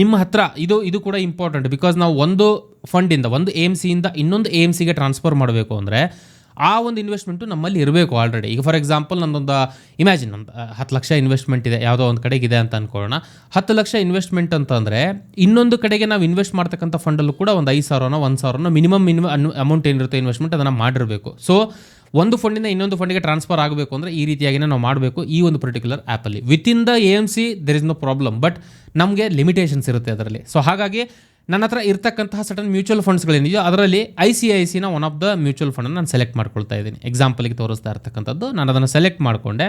ನಿಮ್ಮ ಹತ್ರ ಇದು ಇದು ಕೂಡ ಇಂಪಾರ್ಟೆಂಟ್ ಬಿಕಾಸ್ ನಾವು ಒಂದು ಫಂಡಿಂದ ಒಂದು ಎ ಎಂ ಸಿಯಿಂದ ಇನ್ನೊಂದು ಎ ಎಂ ಸಿಗೆ ಟ್ರಾನ್ಸ್ಫರ್ ಮಾಡಬೇಕು ಅಂದರೆ ಆ ಒಂದು ಇನ್ವೆಸ್ಟ್ಮೆಂಟು ನಮ್ಮಲ್ಲಿ ಇರಬೇಕು ಆಲ್ರೆಡಿ ಈಗ ಫಾರ್ ಎಕ್ಸಾಂಪಲ್ ನಂದೊಂದು ಇಮ್ಯಾಜಿನ್ ಒಂದು ಹತ್ತು ಲಕ್ಷ ಇನ್ವೆಸ್ಟ್ಮೆಂಟ್ ಇದೆ, ಯಾವುದೋ ಒಂದು ಕಡೆಗೆ ಇದೆ ಅಂತ ಅನ್ಕೊಳ್ಳೋಣ. ಹತ್ತು ಲಕ್ಷ ಇನ್ವೆಸ್ಟ್ಮೆಂಟ್ ಅಂತಂದರೆ ಇನ್ನೊಂದು ಕಡೆಗೆ ನಾವು ಇನ್ವೆಸ್ಟ್ ಮಾಡ್ತಕ್ಕಂಥ ಫಂಡಲ್ಲೂ ಕೂಡ ಒಂದು ಐದು ಸಾವಿರನೋ, ಒಂದು ಸಾವಿರನೋ ಮಿನಿಮಮ್ ಇನ್ವ ಅಮೌಂಟ್ ಏನಿರುತ್ತೆ ಇನ್ವೆಸ್ಟ್ಮೆಂಟ್ ಅದನ್ನು ಮಾಡಿರಬೇಕು. ಸೊ ಒಂದು ಫಂಡಿಂದ ಇನ್ನೊಂದು ಫಂಡಿಗೆ ಟ್ರಾನ್ಸ್ಫರ್ ಆಗಬೇಕು ಅಂದರೆ ಈ ರೀತಿಯಾಗಿನೇ ನಾವು ಮಾಡಬೇಕು ಈ ಒಂದು ಪರ್ಟಿಕ್ಯುಲರ್ ಆ್ಯಪಲ್ಲಿ within the A M C there is no problem but ನಮಗೆ ಲಿಮಿಟೇಷನ್ಸ್ ಇರುತ್ತೆ ಅದರಲ್ಲಿ. ಸೊ ಹಾಗಾಗಿ ನನ್ನ ಹತ್ರ ಇರ್ತಕ್ಕಂತಹ ಸಟನ್ ಮ್ಯೂಚುವಲ್ ಫಂಡ್ಸ್ಗಳೇನಿದೆಯೋ ಅದರಲ್ಲಿ ಐ ಸಿ ಐ ಸಿನ ಒನ್ ಆಫ್ ದ ಮ್ಯೂಚುವಲ್ ಫಂಡನ್ನು ನಾನು ಸೆಲೆಕ್ಟ್ ಮಾಡ್ಕೊಳ್ತಾ ಇದ್ದೀನಿ. ಎಕ್ಸಾಂಪಲ್ಗೆ ತೋರಿಸ್ತಾ ಇರ್ತಕ್ಕಂಥದ್ದು, ನಾನು ಅದನ್ನು ಸೆಲೆಕ್ಟ್ ಮಾಡಿಕೊಂಡೆ.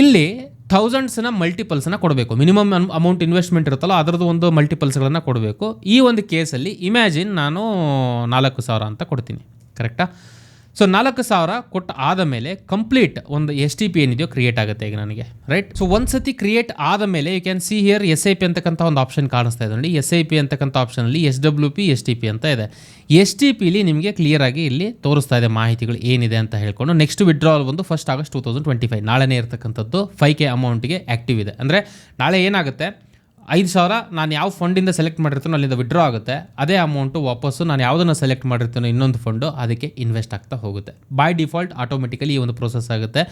ಇಲ್ಲಿ ಥೌಸಂಡ್ಸ್ನ ಮಲ್ಟಿಪಲ್ಸ್ನ ಕೊಡಬೇಕು. ಮಿನಿಮಮ್ ಅಮೌಂಟ್ ಇನ್ವೆಸ್ಟ್ಮೆಂಟ್ ಇರುತ್ತಲ್ಲ, ಅದರದ್ದು ಒಂದು ಮಲ್ಟಿಪಲ್ಸ್ಗಳನ್ನು ಕೊಡಬೇಕು. ಈ ಒಂದು ಕೇಸಲ್ಲಿ ಇಮ್ಯಾಜಿನ್ ನಾನು ನಾಲ್ಕು ಸಾವಿರ ಅಂತ ಕೊಡ್ತೀನಿ. ಕರೆಕ್ಟಾ ಸೊ ನಾಲ್ಕು ಸಾವಿರ ಕೊಟ್ಟು ಆದ ಮೇಲೆ ಕಂಪ್ಲೀಟ್ ಒಂದು ಎಸ್ ಟಿ ಪಿ ಏನಿದೆಯೋ ಕ್ರಿಯೇಟ್ ಆಗುತ್ತೆ ಈಗ ನನಗೆ ರೈಟ್ ಸೊ ಒಂದು ಸತಿ ಕ್ರಿಯೇಟ್ ಆದ ಮೇಲೆ you can see here S I P ಅಂತಕ್ಕಂಥ ಒಂದು ಆಪ್ಷನ್ ಕಾಣಿಸ್ತಾ ಇದೆ ನೋಡಿ. ಎಸ್ ಐ ಪಿ ಅಂತಕ್ಕಂಥ ಆಪ್ಷನಲ್ಲಿ S W P S T P ಅಂತ ಇದೆ. ಎಸ್ ಟಿ ಪಿಲಿ ನಿಮಗೆ ಕ್ಲಿಯರ್ ಆಗಿ ಇಲ್ಲಿ ತೋರಿಸ್ತಾ ಇದೆ ಮಾಹಿತಿಗಳು ಏನಿದೆ ಅಂತ ಹೇಳ್ಕೊಂಡು ನೆಕ್ಸ್ಟ್ ವಿಡ್ರಾವಲ್ ಬಂದು first August two thousand twenty five ನಾಳೆನೇ ಇರತಕ್ಕಂಥದ್ದು ಫೈವ್ ಕೆ ಅಮೌಂಟ್ಗೆ ಆ್ಯಕ್ಟಿವ್ ಇದೆ. ಅಂದರೆ ನಾಳೆ ಏನಾಗುತ್ತೆ? ಐದು ಸಾವಿರ ನಾನು ಯಾವ ಫಂಡಿಂದ ಸೆಲೆಕ್ಟ್ ಮಾಡಿರ್ತೀನೋ ಅಲ್ಲಿಂದ ವಿಡ್ರಾ ಆಗುತ್ತೆ. ಅದೇ ಅಮೌಂಟು ವಾಪಸ್ಸು ನಾನು ಯಾವುದನ್ನು ಸೆಲೆಕ್ಟ್ ಮಾಡಿರ್ತೀನೋ ಇನ್ನೊಂದು ಫಂಡು ಅದಕ್ಕೆ ಇನ್ವೆಸ್ಟ್ ಆಗ್ತಾ ಹೋಗುತ್ತೆ. ಬೈ ಡಿಫಾಲ್ಟ್ ಆಟೋಮೆಟಿಕಲಿ ಈ ಒಂದು ಪ್ರೋಸೆಸ್ ಆಗುತ್ತೆ.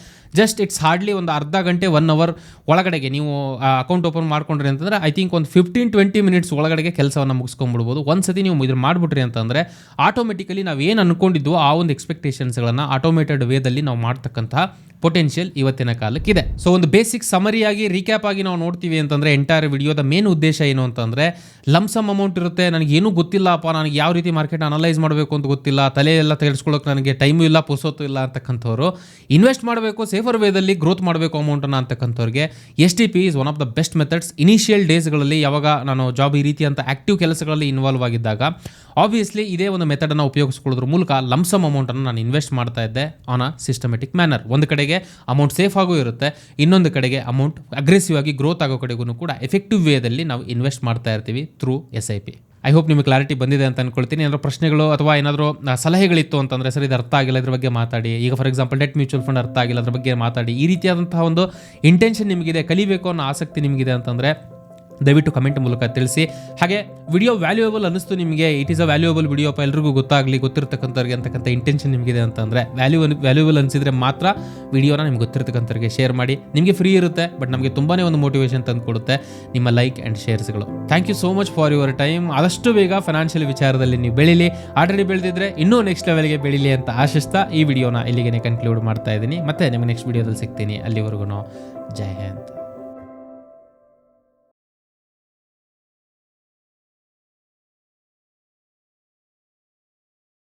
ಜಸ್ಟ್ ಇಟ್ಸ್ ಹಾರ್ಡ್ಲಿ ಒಂದು ಅರ್ಧ ಗಂಟೆ ಒನ್ ಅವರ್ ಒಳಗಡೆಗೆ ನೀವು ಅಕೌಂಟ್ ಓಪನ್ ಮಾಡ್ಕೊಂಡ್ರಿ ಅಂತಂದರೆ ಐ ಥಿಂಕ್ ಒಂದು ಫಿಫ್ಟೀನ್ ಟ್ವೆಂಟಿ ಮಿನಿಟ್ಸ್ ಒಳಗಡೆಗೆ ಕೆಲಸವನ್ನು ಮುಗಿಸ್ಕೊಂಡ್ಬಿಡ್ಬೋದು. ಒಂದು ಸತಿ ನೀವು ಇದನ್ನು ಮಾಡಿಬಿಟ್ರಿ ಅಂತಂದರೆ ಆಟೋಮೆಟಿಕಲಿ ನಾವು ಏನು ಅನ್ಕೊಂಡಿದ್ವೋ ಆ ಒಂದು ಎಕ್ಸ್ಪೆಕ್ಟೇಷನ್ಸ್ಗಳನ್ನು ಆಟೋಮೇಟೆಡ್ ವೇದಲ್ಲಿ ನಾವು ಮಾಡ್ತಕ್ಕಂತಹ ಪೊಟೆನ್ಷಿಯಲ್ ಇವತ್ತಿನ ಕಾಲಕ್ಕಿದೆ. ಸೊ ಒಂದು ಬೇಸಿಕ್ ಸಮರಿಯಾಗಿ ರೀಕ್ಯಾಪ್ ಆಗಿ ನಾವು ನೋಡ್ತೀವಿ ಅಂತಂದರೆ ಎಂಟೈರ್ ವಿಡಿಯೋದ ಮೇನ್ ಉದ್ದೇಶ ಏನು ಅಂತಂದರೆ ಲಮ್ಸಮ್ ಅಮೌಂಟ್ ಇರುತ್ತೆ, ನನಗೆ ಏನೂ ಗೊತ್ತಿಲ್ಲಪ್ಪ, ನನಗೆ ಯಾವ ರೀತಿ ಮಾರ್ಕೆಟ್ ಅನಲೈಸ್ ಮಾಡಬೇಕು ಅಂತ ಗೊತ್ತಿಲ್ಲ, ತಲೆ ಎಲ್ಲ ತೆಗೆಸ್ಕೊಳ್ಳೋಕೆ ನನಗೆ ಟೈಮು ಇಲ್ಲ ಪುಸೋತು ಇಲ್ಲ ಅಂತಕ್ಕಂಥವ್ರು ಇನ್ವೆಸ್ಟ್ ಮಾಡಬೇಕು ಸೇಫರ್ ವೇದಲ್ಲಿ ಗ್ರೋತ್ ಮಾಡಬೇಕು ಅಮೌಂಟನ್ನು ಅಂತಕ್ಕಂಥವ್ರಿಗೆ S T P is one of the best methods initial ಡೇಸ್ಗಳಲ್ಲಿ ಯಾವಾಗ ನಾನು ಜಾಬ್ ಈ ರೀತಿ ಅಂತ ಆಕ್ಟಿವ್ ಕೆಲಸಗಳಲ್ಲಿ ಇನ್ವಾಲ್ವ್ ಆಗಿದ್ದಾಗ ಆಬ್ವಿಯಸ್ಲಿ ಇದೇ ಒಂದು ಮೆಥಡನ್ನು ಉಪಯೋಗಿಸ್ಕೊಳ್ಳೋದ್ರ ಮೂಲಕ ಲಮ್ಸಮ್ ಅಮೌಂಟನ್ನು ನಾನು ಇನ್ವೆಸ್ಟ್ ಮಾಡ್ತಾ ಇದ್ದೆ ಆನ್ ಅ ಸಿಸ್ಟಮೆಟಿಕ್ ಮ್ಯಾನರ್ ಒಂದು ಕಡೆಗೆ ಅಮೌಂಟ್ ಸೇಫ್ ಆಗೂ ಇರುತ್ತೆ. ಇನ್ನೊಂದು ಕಡೆಗೆ ಅಮೌಂಟ್ ಅಗ್ರೆಸಿವ್ ಆಗಿ ಗ್ರೋತ್ ಆಗೋ ಕಡೆಗೂ ಕೂಡ ಎಫೆಕ್ಟಿವ್ ವೇದಲ್ಲಿ ನಾವು ಇನ್ವೆಸ್ಟ್ ಮಾಡ್ತಾ ಇರ್ತೀವಿ through S I P I hope ನಿಮಗೆ ಕ್ಲಾರಿಟಿ ಬಂದಿದೆ ಅಂತ ಅನ್ಕೊಳ್ತೀನಿ. ಏನಾದರೂ ಪ್ರಶ್ನೆಗಳು ಅಥವಾ ಏನಾದರೂ ಸಲಹೆಗಳಿತ್ತು ಅಂತಂದರೆ ಸರ್, ಇದು ಅರ್ಥ ಆಗಿಲ್ಲ, ಇದ್ರ ಬಗ್ಗೆ ಮಾತಾಡಿ. ಈಗ for example debt mutual fund ಅರ್ಥ ಆಗಿಲ್ಲ, ಅದ್ರ ಬಗ್ಗೆ ಮಾತಾಡಿ. ಈ ರೀತಿಯಾದಂತಹ ಒಂದು ಇಂಟೆನ್ಷನ್ ನಿಮಗಿದೆ, ಕಲಿಬೇಕು ಅನ್ನೋ ಆಸಕ್ತಿ ನಿಮಗಿದೆ ಅಂತಂದರೆ ದಯವಿಟ್ಟು ಕಮೆಂಟ್ ಮೂಲಕ ತಿಳಿಸಿ. ಹಾಗೆ ವಿಡಿಯೋ ವ್ಯಾಲ್ಯೂಯಬಲ್ ಅನಿಸ್ತು ನಿಮಗೆ it is a valuable video ಅಪ್ಪ, ಎಲ್ರಿಗೂ ಗೊತ್ತಾಗಲಿ, ಗೊತ್ತಿರ್ತಕ್ಕಂಥವ್ರಿಗೆ ಅಂತಕ್ಕಂಥ ಇಂಟೆನ್ಷನ್ ನಿಮಗಿದೆ ಅಂತಂದರೆ ವ್ಯಾಲ್ಯೂ ವ್ಯಾಲ್ಯೂಯಬಲ್ ಅನಿಸಿದ್ರೆ ಮಾತ್ರ ವಿಡಿಯೋನ ನಿಮ್ಗೆ ಗೊತ್ತಿರ್ತಕ್ಕಂಥವ್ರಿಗೆ ಶೇರ್ ಮಾಡಿ. ನಿಮಗೆ ಫ್ರೀ ಇರುತ್ತೆ ಬಟ್ ನಮಗೆ ತುಂಬಾ ಒಂದು ಮೋಟಿವೇಶನ್ ತಂದು ಕೊಡುತ್ತೆ ನಿಮ್ಮ like and ಶೇರ್ಸ್ಗಳು thank you so much for your time ಆದಷ್ಟು ಬೇಗ ಫೈನಾನ್ಷಿಯಲ್ ವಿಚಾರದಲ್ಲಿ ನೀವು ಬೆಳೀಲಿ. ಆಲ್ರೆಡಿ ಬೆಳೆದಿದ್ರೆ ಇನ್ನೂ ನೆಕ್ಸ್ಟ್ ಲೆವೆಲ್ಗೆ ಬೆಳೀಲಿ ಅಂತ ಆಶಿಸ್ತಾ ಈ ವಿಡಿಯೋನ ಇಲ್ಲಿಗೆ ಕನ್ಕ್ಲೂಡ್ ಮಾಡ್ತಾ ಇದ್ದೀನಿ. ಮತ್ತೆ ನಿಮಗೆ ನೆಕ್ಸ್ಟ್ ವಿಡಿಯೋದಲ್ಲಿ ಸಿಗ್ತೀನಿ. ಅಲ್ಲಿವರೆಗೂ ಜೈ ಹಿಂದ್.